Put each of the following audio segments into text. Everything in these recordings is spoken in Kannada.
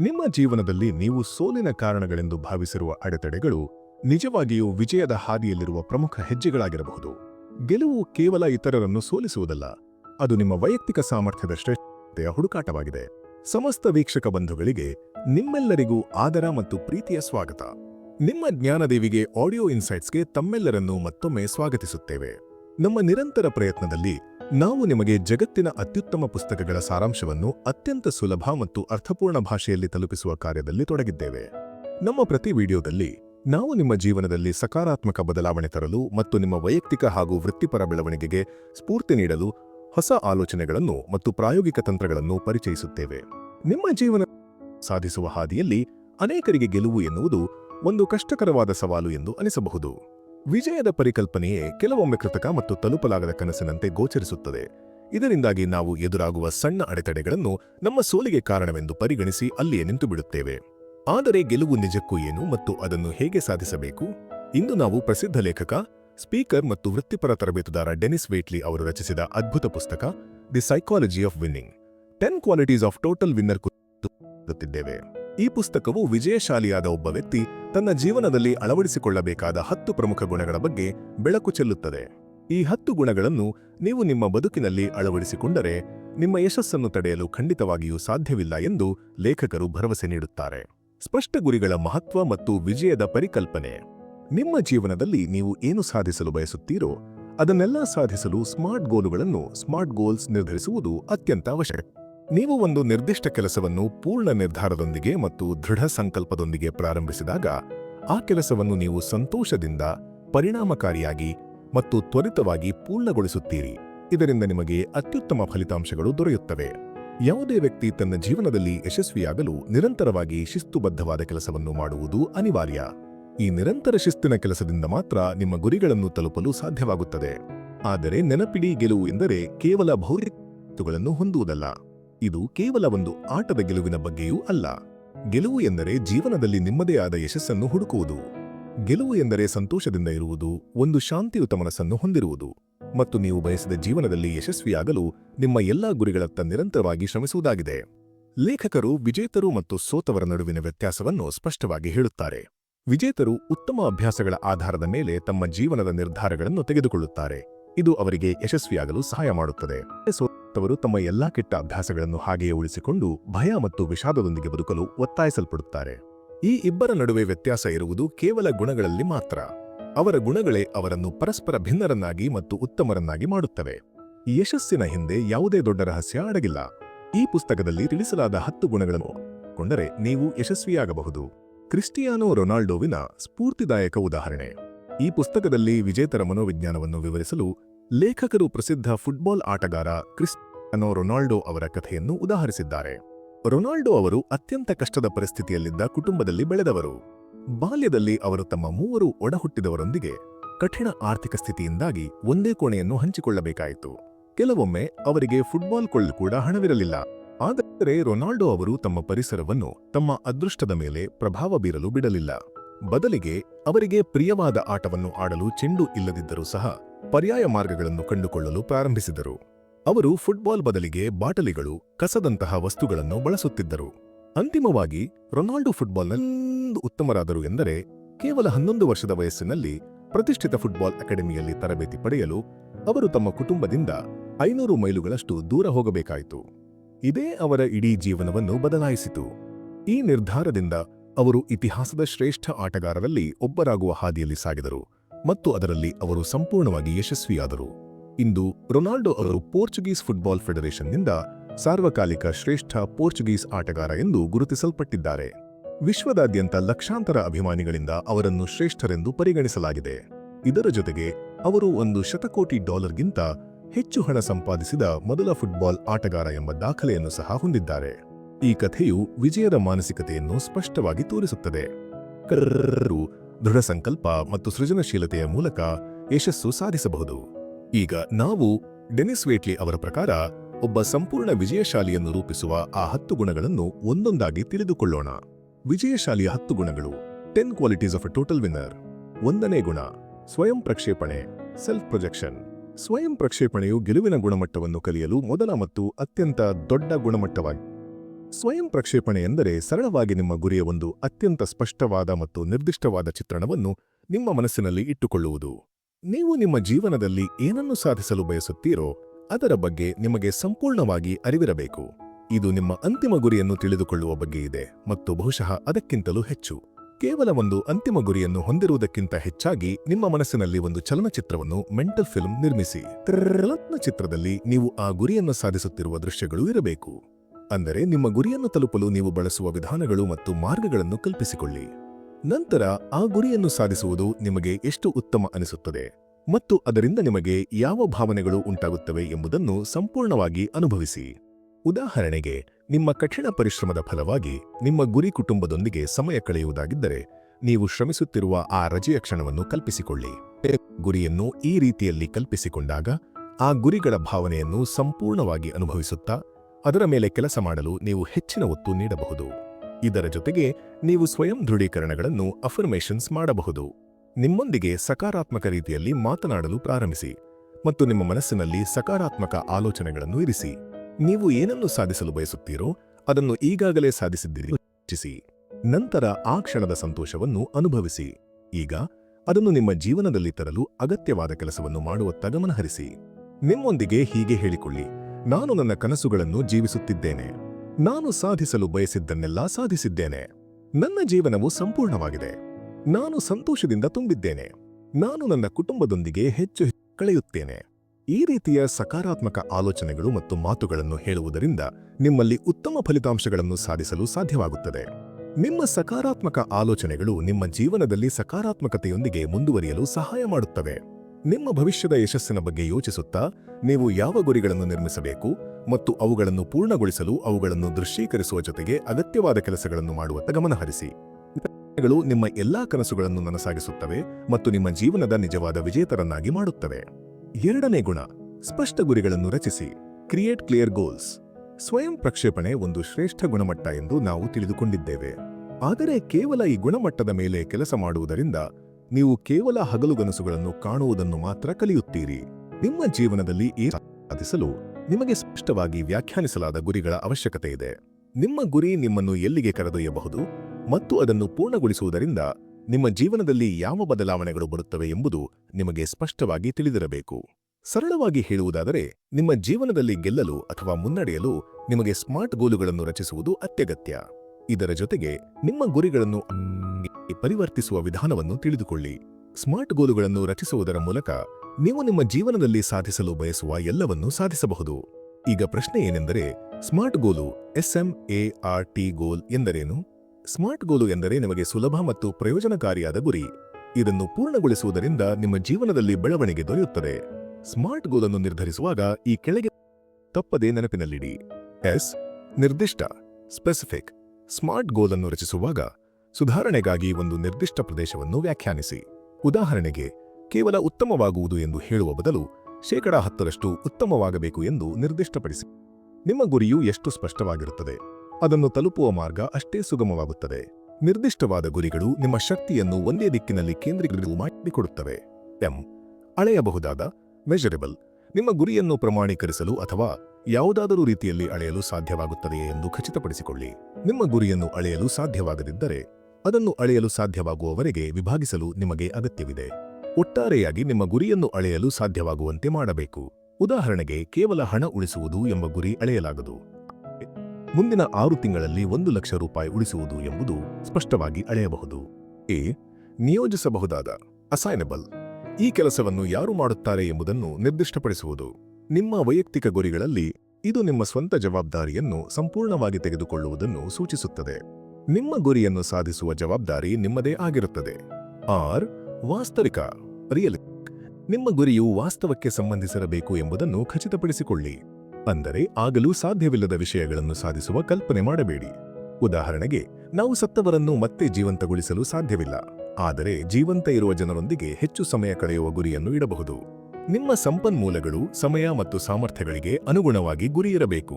ನಿಮ್ಮ ಜೀವನದಲ್ಲಿ ನೀವು ಸೋಲಿನ ಕಾರಣಗಳೆಂದು ಭಾವಿಸಿರುವ ಅಡೆತಡೆಗಳು ನಿಜವಾಗಿಯೂ ವಿಜಯದ ಹಾದಿಯಲ್ಲಿರುವ ಪ್ರಮುಖ ಹೆಜ್ಜೆಗಳಾಗಿರಬಹುದು. ಗೆಲುವು ಕೇವಲ ಇತರರನ್ನು ಸೋಲಿಸುವುದಲ್ಲ, ಅದು ನಿಮ್ಮ ವೈಯಕ್ತಿಕ ಸಾಮರ್ಥ್ಯದ ಶ್ರೇಷ್ಠತೆಯ ಹುಡುಕಾಟವಾಗಿದೆ. ಸಮಸ್ತ ವೀಕ್ಷಕ ಬಂಧುಗಳಿಗೆ ನಿಮ್ಮೆಲ್ಲರಿಗೂ ಆದರ ಮತ್ತು ಪ್ರೀತಿಯ ಸ್ವಾಗತ. ನಿಮ್ಮ ಜ್ಞಾನದೇವಿಗೆ ಆಡಿಯೋ ಇನ್ಸೈಟ್ಸ್ಗೆ ತಮ್ಮೆಲ್ಲರನ್ನೂ ಮತ್ತೊಮ್ಮೆ ಸ್ವಾಗತಿಸುತ್ತೇವೆ. ನಮ್ಮ ನಿರಂತರ ಪ್ರಯತ್ನದಲ್ಲಿ ನಾವು ನಿಮಗೆ ಜಗತ್ತಿನ ಅತ್ಯುತ್ತಮ ಪುಸ್ತಕಗಳ ಸಾರಾಂಶವನ್ನು ಅತ್ಯಂತ ಸುಲಭ ಮತ್ತು ಅರ್ಥಪೂರ್ಣ ಭಾಷೆಯಲ್ಲಿ ತಲುಪಿಸುವ ಕಾರ್ಯದಲ್ಲಿ ತೊಡಗಿದ್ದೇವೆ. ನಮ್ಮ ಪ್ರತಿ ವಿಡಿಯೋದಲ್ಲಿ ನಾವು ನಿಮ್ಮ ಜೀವನದಲ್ಲಿ ಸಕಾರಾತ್ಮಕ ಬದಲಾವಣೆ ತರಲು ಮತ್ತು ನಿಮ್ಮ ವೈಯಕ್ತಿಕ ಹಾಗೂ ವೃತ್ತಿಪರ ಬೆಳವಣಿಗೆಗೆ ಸ್ಫೂರ್ತಿ ನೀಡಲು ಹೊಸ ಆಲೋಚನೆಗಳನ್ನು ಮತ್ತು ಪ್ರಾಯೋಗಿಕ ತಂತ್ರಗಳನ್ನು ಪರಿಚಯಿಸುತ್ತೇವೆ. ನಿಮ್ಮ ಜೀವನ ಸಾಧಿಸುವ ಹಾದಿಯಲ್ಲಿ ಅನೇಕರಿಗೆ ಗೆಲುವು ಎನ್ನುವುದು ಒಂದು ಕಷ್ಟಕರವಾದ ಸವಾಲು ಎಂದು ಅನಿಸಬಹುದು. ವಿಜಯದ ಪರಿಕಲ್ಪನೆಯೇ ಕೆಲವೊಮ್ಮೆ ಕೃತಕ ಮತ್ತು ತಲುಪಲಾಗದ ಕನಸಿನಂತೆ ಗೋಚರಿಸುತ್ತದೆ. ಇದರಿಂದಾಗಿ ನಾವು ಎದುರಾಗುವ ಸಣ್ಣ ಅಡೆತಡೆಗಳನ್ನು ನಮ್ಮ ಸೋಲಿಗೆ ಕಾರಣವೆಂದು ಪರಿಗಣಿಸಿ ಅಲ್ಲಿಯೇ ನಿಂತು ಬಿಡುತ್ತೇವೆ ಆದರೆ ಗೆಲುವು ನಿಜಕ್ಕೂ ಏನು ಮತ್ತು ಅದನ್ನು ಹೇಗೆ ಸಾಧಿಸಬೇಕು? ಇಂದು ನಾವು ಪ್ರಸಿದ್ಧ ಲೇಖಕ, ಸ್ಪೀಕರ್ ಮತ್ತು ವೃತ್ತಿಪರ ತರಬೇತುದಾರ ಡೆನಿಸ್ ವೇಟ್ಲಿ ಅವರು ರಚಿಸಿದ ಅದ್ಭುತ ಪುಸ್ತಕ, the psychology of winning ten qualities of total winner ಕುರಿತು ಈ ಪುಸ್ತಕವು ವಿಜಯಶಾಲಿಯಾದ ಒಬ್ಬ ವ್ಯಕ್ತಿ ತನ್ನ ಜೀವನದಲ್ಲಿ ಅಳವಡಿಸಿಕೊಳ್ಳಬೇಕಾದ ಹತ್ತು ಪ್ರಮುಖ ಗುಣಗಳ ಬಗ್ಗೆ ಬೆಳಕು ಚೆಲ್ಲುತ್ತದೆ. ಈ ಹತ್ತು ಗುಣಗಳನ್ನು ನೀವು ನಿಮ್ಮ ಬದುಕಿನಲ್ಲಿ ಅಳವಡಿಸಿಕೊಂಡರೆ ನಿಮ್ಮ ಯಶಸ್ಸನ್ನು ತಡೆಯಲು ಖಂಡಿತವಾಗಿಯೂ ಸಾಧ್ಯವಿಲ್ಲ ಎಂದು ಲೇಖಕರು ಭರವಸೆ ನೀಡುತ್ತಾರೆ. ಸ್ಪಷ್ಟ ಗುರಿಗಳ ಮಹತ್ವ ಮತ್ತು ವಿಜಯದ ಪರಿಕಲ್ಪನೆ. ನಿಮ್ಮ ಜೀವನದಲ್ಲಿ ನೀವು ಏನು ಸಾಧಿಸಲು ಬಯಸುತ್ತೀರೋ ಅದನ್ನೆಲ್ಲ ಸಾಧಿಸಲು ಸ್ಮಾರ್ಟ್ ಗೋಲುಗಳನ್ನು ಸ್ಮಾರ್ಟ್ ಗೋಲ್ಸ್ ನಿರ್ಧರಿಸುವುದು ಅತ್ಯಂತ ಅವಶ್ಯಕ. ನೀವು ಒಂದು ನಿರ್ದಿಷ್ಟ ಕೆಲಸವನ್ನು ಪೂರ್ಣ ನಿರ್ಧಾರದೊಂದಿಗೆ ಮತ್ತು ದೃಢ ಸಂಕಲ್ಪದೊಂದಿಗೆ ಪ್ರಾರಂಭಿಸಿದಾಗ, ಆ ಕೆಲಸವನ್ನು ನೀವು ಸಂತೋಷದಿಂದ, ಪರಿಣಾಮಕಾರಿಯಾಗಿ ಮತ್ತು ತ್ವರಿತವಾಗಿ ಪೂರ್ಣಗೊಳಿಸುತ್ತೀರಿ. ಇದರಿಂದ ನಿಮಗೆ ಅತ್ಯುತ್ತಮ ಫಲಿತಾಂಶಗಳು ದೊರೆಯುತ್ತವೆ. ಯಾವುದೇ ವ್ಯಕ್ತಿ ತನ್ನ ಜೀವನದಲ್ಲಿ ಯಶಸ್ವಿಯಾಗಲು ನಿರಂತರವಾಗಿ ಶಿಸ್ತುಬದ್ಧವಾದ ಕೆಲಸವನ್ನು ಮಾಡುವುದು ಅನಿವಾರ್ಯ. ಈ ನಿರಂತರ ಶಿಸ್ತಿನ ಕೆಲಸದಿಂದ ಮಾತ್ರ ನಿಮ್ಮ ಗುರಿಗಳನ್ನು ತಲುಪಲು ಸಾಧ್ಯವಾಗುತ್ತದೆ. ಆದರೆ ನೆನಪಿಡಿ ಗೆಲುವು ಎಂದರೆ ಕೇವಲ ಭೌತಿಕಗಳನ್ನು ಹೊಂದುವುದಲ್ಲ. ಇದು ಕೇವಲ ಒಂದು ಆಟದ ಗೆಲುವಿನ ಬಗ್ಗೆಯೂ ಅಲ್ಲ. ಗೆಲುವು ಎಂದರೆ ಜೀವನದಲ್ಲಿ ನಿಮ್ಮದೇ ಆದ ಯಶಸ್ಸನ್ನು ಹುಡುಕುವುದು. ಗೆಲುವು ಎಂದರೆ ಸಂತೋಷದಿಂದ ಇರುವುದು, ಒಂದು ಶಾಂತಿಯುತ ಮನಸ್ಸನ್ನು ಹೊಂದಿರುವುದು. ಮತ್ತು ನೀವು ಬಯಸಿದ ಜೀವನದಲ್ಲಿ ಯಶಸ್ವಿಯಾಗಲು ನಿಮ್ಮ ಎಲ್ಲಾ ಗುರಿಗಳತ್ತ ನಿರಂತರವಾಗಿ ಶ್ರಮಿಸುವುದಾಗಿದೆ. ಲೇಖಕರು ವಿಜೇತರು ಮತ್ತು ಸೋತವರ ನಡುವಿನ ವ್ಯತ್ಯಾಸವನ್ನು ಸ್ಪಷ್ಟವಾಗಿ ಹೇಳುತ್ತಾರೆ. ವಿಜೇತರು ಉತ್ತಮ ಅಭ್ಯಾಸಗಳ ಆಧಾರದ ಮೇಲೆ ತಮ್ಮ ಜೀವನದ ನಿರ್ಧಾರಗಳನ್ನು ತೆಗೆದುಕೊಳ್ಳುತ್ತಾರೆ. ಇದು ಅವರಿಗೆ ಯಶಸ್ವಿಯಾಗಲು ಸಹಾಯ ಮಾಡುತ್ತದೆ. ಸೋತವರು ತಮ್ಮ ಎಲ್ಲಾ ಕೆಟ್ಟ ಅಭ್ಯಾಸಗಳನ್ನು ಹಾಗೆಯೇ ಉಳಿಸಿಕೊಂಡು ಭಯ ಮತ್ತು ವಿಷಾದದೊಂದಿಗೆ ಬದುಕಲು ಒತ್ತಾಯಿಸಲ್ಪಡುತ್ತಾರೆ. ಈ ಇಬ್ಬರ ನಡುವೆ ವ್ಯತ್ಯಾಸ ಇರುವುದು ಕೇವಲ ಗುಣಗಳಲ್ಲಿ ಮಾತ್ರ. ಅವರ ಗುಣಗಳೇ ಅವರನ್ನು ಪರಸ್ಪರ ಭಿನ್ನರನ್ನಾಗಿ ಮತ್ತು ಉತ್ತಮರನ್ನಾಗಿ ಮಾಡುತ್ತವೆ. ಯಶಸ್ಸಿನ ಹಿಂದೆ ಯಾವುದೇ ದೊಡ್ಡ ರಹಸ್ಯ ಅಡಗಿಲ್ಲ. ಈ ಪುಸ್ತಕದಲ್ಲಿ ತಿಳಿಸಲಾದ ಹತ್ತು ಗುಣಗಳನ್ನು ಕೊಂಡರೆ ನೀವು ಯಶಸ್ವಿಯಾಗಬಹುದು. ಕ್ರಿಸ್ಟಿಯಾನೋ ರೊನಾಲ್ಡೋವಿನ ಸ್ಫೂರ್ತಿದಾಯಕ ಉದಾಹರಣೆ. ಈ ಪುಸ್ತಕದಲ್ಲಿ ವಿಜೇತರ ಮನೋವಿಜ್ಞಾನವನ್ನು ವಿವರಿಸಲು ಲೇಖಕರು ಪ್ರಸಿದ್ಧ ಫುಟ್ಬಾಲ್ ಆಟಗಾರ ಕ್ರಿಸ್ಟಿಯಾನೋ ರೊನಾಲ್ಡೋ ಅವರ ಕಥೆಯನ್ನು ಉದಾಹರಿಸಿದ್ದಾರೆ. ರೊನಾಲ್ಡೋ ಅವರು ಅತ್ಯಂತ ಕಷ್ಟದ ಪರಿಸ್ಥಿತಿಯಲ್ಲಿದ್ದ ಕುಟುಂಬದಲ್ಲಿ ಬೆಳೆದವರು. ಬಾಲ್ಯದಲ್ಲಿ ಅವರು ತಮ್ಮ ಮೂವರು ಒಡಹುಟ್ಟಿದವರೊಂದಿಗೆ ಕಠಿಣ ಆರ್ಥಿಕ ಸ್ಥಿತಿಯಿಂದಾಗಿ ಒಂದೇ ಕೋಣೆಯನ್ನು ಹಂಚಿಕೊಳ್ಳಬೇಕಾಯಿತು. ಕೆಲವೊಮ್ಮೆ ಅವರಿಗೆ ಫುಟ್ಬಾಲ್ ಕೊಳ್ಳಲು ಕೂಡ ಹಣವಿರಲಿಲ್ಲ. ಆದರೆ ರೊನಾಲ್ಡೋ ಅವರು ತಮ್ಮ ಪರಿಸರವನ್ನು ತಮ್ಮ ಅದೃಷ್ಟದ ಮೇಲೆ ಪ್ರಭಾವ ಬೀರಲು ಬಿಡಲಿಲ್ಲ. ಬದಲಿಗೆ ಅವರಿಗೆ ಪ್ರಿಯವಾದ ಆಟವನ್ನು ಆಡಲು ಚೆಂಡು ಇಲ್ಲದಿದ್ದರೂ ಸಹ ಪರ್ಯಾಯ ಮಾರ್ಗಗಳನ್ನು ಕಂಡುಕೊಳ್ಳಲು ಪ್ರಾರಂಭಿಸಿದರು. ಅವರು ಫುಟ್ಬಾಲ್ ಬದಲಿಗೆ ಬಾಟಲಿಗಳು, ಕಸದಂತಹ ವಸ್ತುಗಳನ್ನು ಬಳಸುತ್ತಿದ್ದರು. ಅಂತಿಮವಾಗಿ, ರೊನಾಲ್ಡೊ ಫುಟ್ಬಾಲ್ನಲ್ಲಿ ಉತ್ತಮರಾದರು ಎಂದರೆ, ಕೇವಲ ಹನ್ನೊಂದು ವರ್ಷದ ವಯಸ್ಸಿನಲ್ಲಿ ಪ್ರತಿಷ್ಠಿತ ಫುಟ್ಬಾಲ್ ಅಕಾಡೆಮಿಯಲ್ಲಿ ತರಬೇತಿ ಪಡೆಯಲು ಅವರು ತಮ್ಮ ಕುಟುಂಬದಿಂದ ಐನೂರು ಮೈಲುಗಳಷ್ಟು ದೂರ ಹೋಗಬೇಕಾಯಿತು. ಇದೇ ಅವರ ಇಡೀ ಜೀವನವನ್ನು ಬದಲಾಯಿಸಿತು. ಈ ನಿರ್ಧಾರದಿಂದ ಅವರು ಇತಿಹಾಸದ ಶ್ರೇಷ್ಠ ಆಟಗಾರರಲ್ಲಿ ಒಬ್ಬರಾಗುವ ಹಾದಿಯಲ್ಲಿ ಸಾಗಿದರು ಮತ್ತು ಅದರಲ್ಲಿ ಅವರು ಸಂಪೂರ್ಣವಾಗಿ ಯಶಸ್ವಿಯಾದರು. ಇಂದು ರೊನಾಲ್ಡೊ ಅವರು ಪೋರ್ಚುಗೀಸ್ ಫುಟ್ಬಾಲ್ ಫೆಡರೇಷನ್ನಿಂದ ಸಾರ್ವಕಾಲಿಕ ಶ್ರೇಷ್ಠ ಪೋರ್ಚುಗೀಸ್ ಆಟಗಾರ ಎಂದು ಗುರುತಿಸಲ್ಪಟ್ಟಿದ್ದಾರೆ. ವಿಶ್ವದಾದ್ಯಂತ ಲಕ್ಷಾಂತರ ಅಭಿಮಾನಿಗಳಿಂದ ಅವರನ್ನು ಶ್ರೇಷ್ಠರೆಂದು ಪರಿಗಣಿಸಲಾಗಿದೆ. ಇದರ ಜೊತೆಗೆ ಅವರು ಒಂದು ಶತಕೋಟಿ ಡಾಲರ್ಗಿಂತ ಹೆಚ್ಚು ಹಣ ಸಂಪಾದಿಸಿದ ಮೊದಲ ಫುಟ್ಬಾಲ್ ಆಟಗಾರ ಎಂಬ ದಾಖಲೆಯನ್ನು ಸಹ ಹೊಂದಿದ್ದಾರೆ. ಈ ಕಥೆಯು ವಿಜಯದ ಮಾನಸಿಕತೆಯನ್ನು ಸ್ಪಷ್ಟವಾಗಿ ತೋರಿಸುತ್ತದೆ. ಕರ್ರರು ದೃಢ ಸಂಕಲ್ಪ ಮತ್ತು ಸೃಜನಶೀಲತೆಯ ಮೂಲಕ ಯಶಸ್ಸು ಸಾಧಿಸಬಹುದು. ಈಗ ನಾವು ಡೆನಿಸ್ ವೇಟ್ಲಿ ಅವರ ಪ್ರಕಾರ ಒಬ್ಬ ಸಂಪೂರ್ಣ ವಿಜಯಶಾಲಿಯನ್ನು ರೂಪಿಸುವ ಆ ಹತ್ತು ಗುಣಗಳನ್ನು ಒಂದೊಂದಾಗಿ ತಿಳಿದುಕೊಳ್ಳೋಣ. ವಿಜಯಶಾಲಿಯ ಹತ್ತು ಗುಣಗಳು ten qualities of a total winner ಒಂದನೇ ಗುಣ ಸ್ವಯಂ ಪ್ರಕ್ಷೇಪಣೆ ಸೆಲ್ಫ್ ಪ್ರೊಜೆಕ್ಷನ್ ಸ್ವಯಂ ಪ್ರಕ್ಷೇಪಣೆಯು ಗೆಲುವಿನ ಗುಣಮಟ್ಟವನ್ನು ಕಲಿಯಲು ಮೊದಲ ಮತ್ತು ಅತ್ಯಂತ ದೊಡ್ಡ ಗುಣಮಟ್ಟವಾಗಿದೆ ಸ್ವಯಂ ಪ್ರಕ್ಷೇಪಣೆ ಎಂದರೆ ಸರಳವಾಗಿ ನಿಮ್ಮ ಗುರಿಯ ಒಂದು ಅತ್ಯಂತ ಸ್ಪಷ್ಟವಾದ ಮತ್ತು ನಿರ್ದಿಷ್ಟವಾದ ಚಿತ್ರಣವನ್ನು ನಿಮ್ಮ ಮನಸ್ಸಿನಲ್ಲಿ ಇಟ್ಟುಕೊಳ್ಳುವುದು. ನೀವು ನಿಮ್ಮ ಜೀವನದಲ್ಲಿ ಏನನ್ನು ಸಾಧಿಸಲು ಬಯಸುತ್ತೀರೋ ಅದರ ಬಗ್ಗೆ ನಿಮಗೆ ಸಂಪೂರ್ಣವಾಗಿ ಅರಿವಿರಬೇಕು. ಇದು ನಿಮ್ಮ ಅಂತಿಮ ಗುರಿಯನ್ನು ತಿಳಿದುಕೊಳ್ಳುವ ಬಗ್ಗೆ ಇದೆ ಮತ್ತು ಬಹುಶಃ ಅದಕ್ಕಿಂತಲೂ ಹೆಚ್ಚು. ಕೇವಲ ಒಂದು ಅಂತಿಮ ಗುರಿಯನ್ನು ಹೊಂದಿರುವುದಕ್ಕಿಂತ ಹೆಚ್ಚಾಗಿ ನಿಮ್ಮ ಮನಸ್ಸಿನಲ್ಲಿ ಒಂದು ಚಲನಚಿತ್ರವನ್ನು ಮೆಂಟಲ್ ಫಿಲ್ಮ್ ನಿರ್ಮಿಸಿ. ಚಿತ್ರದಲ್ಲಿ ನೀವು ಆ ಗುರಿಯನ್ನು ಸಾಧಿಸುತ್ತಿರುವ ದೃಶ್ಯಗಳು ಇರಬೇಕು. ಅಂದರೆ ನಿಮ್ಮ ಗುರಿಯನ್ನು ತಲುಪಲು ನೀವು ಬಳಸುವ ವಿಧಾನಗಳು ಮತ್ತು ಮಾರ್ಗಗಳನ್ನು ಕಲ್ಪಿಸಿಕೊಳ್ಳಿ. ನಂತರ ಆ ಗುರಿಯನ್ನು ಸಾಧಿಸುವುದು ನಿಮಗೆ ಎಷ್ಟು ಉತ್ತಮ ಅನಿಸುತ್ತದೆ ಮತ್ತು ಅದರಿಂದ ನಿಮಗೆ ಯಾವ ಭಾವನೆಗಳು ಉಂಟಾಗುತ್ತವೆ ಎಂಬುದನ್ನು ಸಂಪೂರ್ಣವಾಗಿ ಅನುಭವಿಸಿ. ಉದಾಹರಣೆಗೆ, ನಿಮ್ಮ ಕಠಿಣ ಪರಿಶ್ರಮದ ಫಲವಾಗಿ ನಿಮ್ಮ ಗುರಿ ಕುಟುಂಬದೊಂದಿಗೆ ಸಮಯ ಕಳೆಯುವುದಾಗಿದ್ದರೆ, ನೀವು ಶ್ರಮಿಸುತ್ತಿರುವ ಆ ರಜೆಯ ಕ್ಷಣವನ್ನು ಕಲ್ಪಿಸಿಕೊಳ್ಳಿ. ಗುರಿಯನ್ನು ಈ ರೀತಿಯಲ್ಲಿ ಕಲ್ಪಿಸಿಕೊಂಡಾಗ ಆ ಗುರಿಗಳ ಭಾವನೆಯನ್ನು ಸಂಪೂರ್ಣವಾಗಿ ಅನುಭವಿಸುತ್ತಾ ಅದರ ಮೇಲೆ ಕೆಲಸ ಮಾಡಲು ನೀವು ಹೆಚ್ಚಿನ ಒತ್ತು ನೀಡಬಹುದು. ಇದರ ಜೊತೆಗೆ ನೀವು ಸ್ವಯಂ ದೃಢೀಕರಣಗಳನ್ನು ಅಫರ್ಮೇಷನ್ಸ್ ಮಾಡಬಹುದು. ನಿಮ್ಮೊಂದಿಗೆ ಸಕಾರಾತ್ಮಕ ರೀತಿಯಲ್ಲಿ ಮಾತನಾಡಲು ಪ್ರಾರಂಭಿಸಿ ಮತ್ತು ನಿಮ್ಮ ಮನಸ್ಸಿನಲ್ಲಿ ಸಕಾರಾತ್ಮಕ ಆಲೋಚನೆಗಳನ್ನು ಇರಿಸಿ. ನೀವು ಏನನ್ನು ಸಾಧಿಸಲು ಬಯಸುತ್ತೀರೋ ಅದನ್ನು ಈಗಾಗಲೇ ಸಾಧಿಸಿದ್ದೀರಿ ಯೋಚಿಸಿ. ನಂತರ ಆ ಕ್ಷಣದ ಸಂತೋಷವನ್ನು ಅನುಭವಿಸಿ. ಈಗ ಅದನ್ನು ನಿಮ್ಮ ಜೀವನದಲ್ಲಿ ತರಲು ಅಗತ್ಯವಾದ ಕೆಲಸವನ್ನು ಮಾಡುವತ್ತ ಗಮನಹರಿಸಿ. ನಿಮ್ಮೊಂದಿಗೆ ಹೀಗೆ ಹೇಳಿಕೊಳ್ಳಿ. ನಾನು ನನ್ನ ಕನಸುಗಳನ್ನು ಜೀವಿಸುತ್ತಿದ್ದೇನೆ. ನಾನು ಸಾಧಿಸಲು ಬಯಸಿದ್ದನ್ನೆಲ್ಲ ಸಾಧಿಸಿದ್ದೇನೆ. ನನ್ನ ಜೀವನವು ಸಂಪೂರ್ಣವಾಗಿದೆ. ನಾನು ಸಂತೋಷದಿಂದ ತುಂಬಿದ್ದೇನೆ. ನಾನು ನನ್ನ ಕುಟುಂಬದೊಂದಿಗೆ ಹೆಚ್ಚು ಕಳೆಯುತ್ತೇನೆ. ಈ ರೀತಿಯ ಸಕಾರಾತ್ಮಕ ಆಲೋಚನೆಗಳು ಮತ್ತು ಮಾತುಗಳನ್ನು ಹೇಳುವುದರಿಂದ ನಿಮ್ಮಲ್ಲಿ ಉತ್ತಮ ಫಲಿತಾಂಶಗಳನ್ನು ಸಾಧಿಸಲು ಸಾಧ್ಯವಾಗುತ್ತದೆ. ನಿಮ್ಮ ಸಕಾರಾತ್ಮಕ ಆಲೋಚನೆಗಳು ನಿಮ್ಮ ಜೀವನದಲ್ಲಿ ಸಕಾರಾತ್ಮಕತೆಯೊಂದಿಗೆ ಮುಂದುವರಿಯಲು ಸಹಾಯ ಮಾಡುತ್ತವೆ. ನಿಮ್ಮ ಭವಿಷ್ಯದ ಯಶಸ್ಸಿನ ಬಗ್ಗೆ ಯೋಚಿಸುತ್ತಾ ನೀವು ಯಾವ ಗುರಿಗಳನ್ನು ನಿರ್ಮಿಸಬೇಕು ಮತ್ತು ಅವುಗಳನ್ನು ಪೂರ್ಣಗೊಳಿಸಲು ಅವುಗಳನ್ನು ದೃಶ್ಯೀಕರಿಸುವ ಜೊತೆಗೆ ಅಗತ್ಯವಾದ ಕೆಲಸಗಳನ್ನು ಮಾಡುವತ್ತ ಗಮನಹರಿಸಿ. ನಿಮ್ಮ ಎಲ್ಲಾ ಕನಸುಗಳನ್ನು ನನಸಾಗಿಸುತ್ತವೆ ಮತ್ತು ನಿಮ್ಮ ಜೀವನದ ನಿಜವಾದ ವಿಜೇತರನ್ನಾಗಿ ಮಾಡುತ್ತವೆ. ಎರಡನೇ ಗುಣ, ಸ್ಪಷ್ಟ ಗುರಿಗಳನ್ನು ರಚಿಸಿ. ಕ್ರಿಯೇಟ್ ಕ್ಲಿಯರ್ ಗೋಲ್ಸ್ ಸ್ವಯಂ ಪ್ರಕ್ಷೇಪಣೆ ಒಂದು ಶ್ರೇಷ್ಠ ಗುಣಮಟ್ಟ ಎಂದು ನಾವು ತಿಳಿದುಕೊಂಡಿದ್ದೇವೆ. ಆದರೆ ಕೇವಲ ಈ ಗುಣಮಟ್ಟದ ಮೇಲೆ ಕೆಲಸ ಮಾಡುವುದರಿಂದ ನೀವು ಕೇವಲ ಹಗಲುಗನಸುಗಳನ್ನು ಕಾಣುವುದನ್ನು ಮಾತ್ರ ಕಲಿಯುತ್ತೀರಿ. ನಿಮ್ಮ ಜೀವನದಲ್ಲಿ ಈ ಸಾಧಿಸಲು ನಿಮಗೆ ಸ್ಪಷ್ಟವಾಗಿ ವ್ಯಾಖ್ಯಾನಿಸಲಾದ ಗುರಿಗಳ ಅವಶ್ಯಕತೆ ಇದೆ. ನಿಮ್ಮ ಗುರಿ ನಿಮ್ಮನ್ನು ಎಲ್ಲಿಗೆ ಕರೆದೊಯ್ಯಬಹುದು ಮತ್ತು ಅದನ್ನು ಪೂರ್ಣಗೊಳಿಸುವುದರಿಂದ ನಿಮ್ಮ ಜೀವನದಲ್ಲಿ ಯಾವ ಬದಲಾವಣೆಗಳು ಬರುತ್ತವೆ ಎಂಬುದು ನಿಮಗೆ ಸ್ಪಷ್ಟವಾಗಿ ತಿಳಿದಿರಬೇಕು. ಸರಳವಾಗಿ ಹೇಳುವುದಾದರೆ, ನಿಮ್ಮ ಜೀವನದಲ್ಲಿ ಗೆಲ್ಲಲು ಅಥವಾ ಮುನ್ನಡೆಯಲು ನಿಮಗೆ ಸ್ಮಾರ್ಟ್ ಗೋಲುಗಳನ್ನು ರಚಿಸುವುದು ಅತ್ಯಗತ್ಯ. ಇದರ ಜೊತೆಗೆ ನಿಮ್ಮ ಗುರಿಗಳನ್ನು ಪರಿವರ್ತಿಸುವ ವಿಧಾನವನ್ನು ತಿಳಿದುಕೊಳ್ಳಿ. ಸ್ಮಾರ್ಟ್ ಗೋಲುಗಳನ್ನು ರಚಿಸುವುದರ ಮೂಲಕ ನೀವು ನಿಮ್ಮ ಜೀವನದಲ್ಲಿ ಸಾಧಿಸಲು ಬಯಸುವ ಎಲ್ಲವನ್ನೂ ಸಾಧಿಸಬಹುದು. ಈಗ ಪ್ರಶ್ನೆ ಏನೆಂದರೆ, smart goal R T goal ಎಂದರೇನು? ಸ್ಮಾರ್ಟ್ ಗೋಲು ಎಂದರೆ ನಿಮಗೆ ಸುಲಭ ಮತ್ತು ಪ್ರಯೋಜನಕಾರಿಯಾದ ಗುರಿ. ಇದನ್ನು ಪೂರ್ಣಗೊಳಿಸುವುದರಿಂದ ನಿಮ್ಮ ಜೀವನದಲ್ಲಿ ಬೆಳವಣಿಗೆ ದೊರೆಯುತ್ತದೆ. ಸ್ಮಾರ್ಟ್ ಗೋಲನ್ನು ನಿರ್ಧರಿಸುವಾಗ ಈ ಕೆಳಗೆ ತಪ್ಪದೇ ನೆನಪಿನಲ್ಲಿಡಿ. ಎಸ್, ನಿರ್ದಿಷ್ಟ, ಸ್ಪೆಸಿಫಿಕ್. ಸ್ಮಾರ್ಟ್ ಗೋಲ್ ಅನ್ನು ರಚಿಸುವಾಗ ಸುಧಾರಣೆಗಾಗಿ ಒಂದು ನಿರ್ದಿಷ್ಟ ಪ್ರದೇಶವನ್ನು ವ್ಯಾಖ್ಯಾನಿಸಿ. ಉದಾಹರಣೆಗೆ, ಕೇವಲ ಉತ್ತಮವಾಗುವುದು ಎಂದು ಹೇಳುವ ಬದಲು ಶೇಕಡಾ ಹತ್ತರಷ್ಟು ಉತ್ತಮವಾಗಬೇಕು ಎಂದು ನಿರ್ದಿಷ್ಟಪಡಿಸಿ. ನಿಮ್ಮ ಗುರಿಯು ಎಷ್ಟು ಸ್ಪಷ್ಟವಾಗಿರುತ್ತದೆ? ಅದನ್ನು ತಲುಪುವ ಮಾರ್ಗ ಅಷ್ಟೇ ಸುಗಮವಾಗುತ್ತದೆ. ನಿರ್ದಿಷ್ಟವಾದ ಗುರಿಗಳು ನಿಮ್ಮ ಶಕ್ತಿಯನ್ನು ಒಂದೇ ದಿಕ್ಕಿನಲ್ಲಿ ಕೇಂದ್ರೀಕರಿಸಲು ಮಾಡಿಕೊಡುತ್ತವೆ. ಎಂ. ಅಳೆಯಬಹುದಾದ, ಮೆಜರಬಲ್. ನಿಮ್ಮ ಗುರಿಯನ್ನು ಪ್ರಮಾಣೀಕರಿಸಲು ಅಥವಾ ಯಾವುದಾದರೂ ರೀತಿಯಲ್ಲಿ ಅಳೆಯಲು ಸಾಧ್ಯವಾಗುತ್ತದೆಯೇ ಎಂದು ಖಚಿತಪಡಿಸಿಕೊಳ್ಳಿ. ನಿಮ್ಮ ಗುರಿಯನ್ನು ಅಳೆಯಲು ಸಾಧ್ಯವಾಗದಿದ್ದರೆ ಅದನ್ನು ಅಳೆಯಲು ಸಾಧ್ಯವಾಗುವವರೆಗೆ ವಿಭಾಗಿಸಲು ನಿಮಗೆ ಅಗತ್ಯವಿದೆ. ಒಟ್ಟಾರೆಯಾಗಿ ನಿಮ್ಮ ಗುರಿಯನ್ನು ಅಳೆಯಲು ಸಾಧ್ಯವಾಗುವಂತೆ ಮಾಡಬೇಕು. ಉದಾಹರಣೆಗೆ, ಕೇವಲ ಹಣ ಉಳಿಸುವುದು ಎಂಬ ಗುರಿ ಅಳೆಯಲಾಗದು. ಮುಂದಿನ ಆರು ತಿಂಗಳಲ್ಲಿ ಒಂದು ಲಕ್ಷ ರೂಪಾಯಿ ಉಳಿಸುವುದು ಎಂಬುದು ಸ್ಪಷ್ಟವಾಗಿ ಅಳೆಯಬಹುದು. ಎ. ನಿಯೋಜಿಸಬಹುದಾದ, ಅಸೈನಬಲ್. ಈ ಕೆಲಸವನ್ನು ಯಾರು ಮಾಡುತ್ತಾರೆ ಎಂಬುದನ್ನು ನಿರ್ದಿಷ್ಟಪಡಿಸುವುದು. ನಿಮ್ಮ ವೈಯಕ್ತಿಕ ಗುರಿಗಳಲ್ಲಿ ಇದು ನಿಮ್ಮ ಸ್ವಂತ ಜವಾಬ್ದಾರಿಯನ್ನು ಸಂಪೂರ್ಣವಾಗಿ ತೆಗೆದುಕೊಳ್ಳುವುದನ್ನು ಸೂಚಿಸುತ್ತದೆ. ನಿಮ್ಮ ಗುರಿಯನ್ನು ಸಾಧಿಸುವ ಜವಾಬ್ದಾರಿ ನಿಮ್ಮದೇ ಆಗಿರುತ್ತದೆ. ಆರ್, ವಾಸ್ತವಿಕ ರಿಯಲ್ ನಿಮ್ಮ ಗುರಿಯು ವಾಸ್ತವಕ್ಕೆ ಸಂಬಂಧಿಸಿರಬೇಕು ಎಂಬುದನ್ನು ಖಚಿತಪಡಿಸಿಕೊಳ್ಳಿ. ಅಂದರೆ ಆಗಲೂ ಸಾಧ್ಯವಿಲ್ಲದ ವಿಷಯಗಳನ್ನು ಸಾಧಿಸುವ ಕಲ್ಪನೆ ಮಾಡಬೇಡಿ. ಉದಾಹರಣೆಗೆ, ನಾವು ಸತ್ತವರನ್ನು ಮತ್ತೆ ಜೀವಂತಗೊಳಿಸಲು ಸಾಧ್ಯವಿಲ್ಲ. ಆದರೆ ಜೀವಂತ ಇರುವ ಜನರೊಂದಿಗೆ ಹೆಚ್ಚು ಸಮಯ ಕಳೆಯುವ ಗುರಿಯನ್ನು ಇಡಬಹುದು. ನಿಮ್ಮ ಸಂಪನ್ಮೂಲಗಳು ಸಮಯ ಮತ್ತು ಸಾಮರ್ಥ್ಯಗಳಿಗೆ ಅನುಗುಣವಾಗಿ ಗುರಿ ಇರಬೇಕು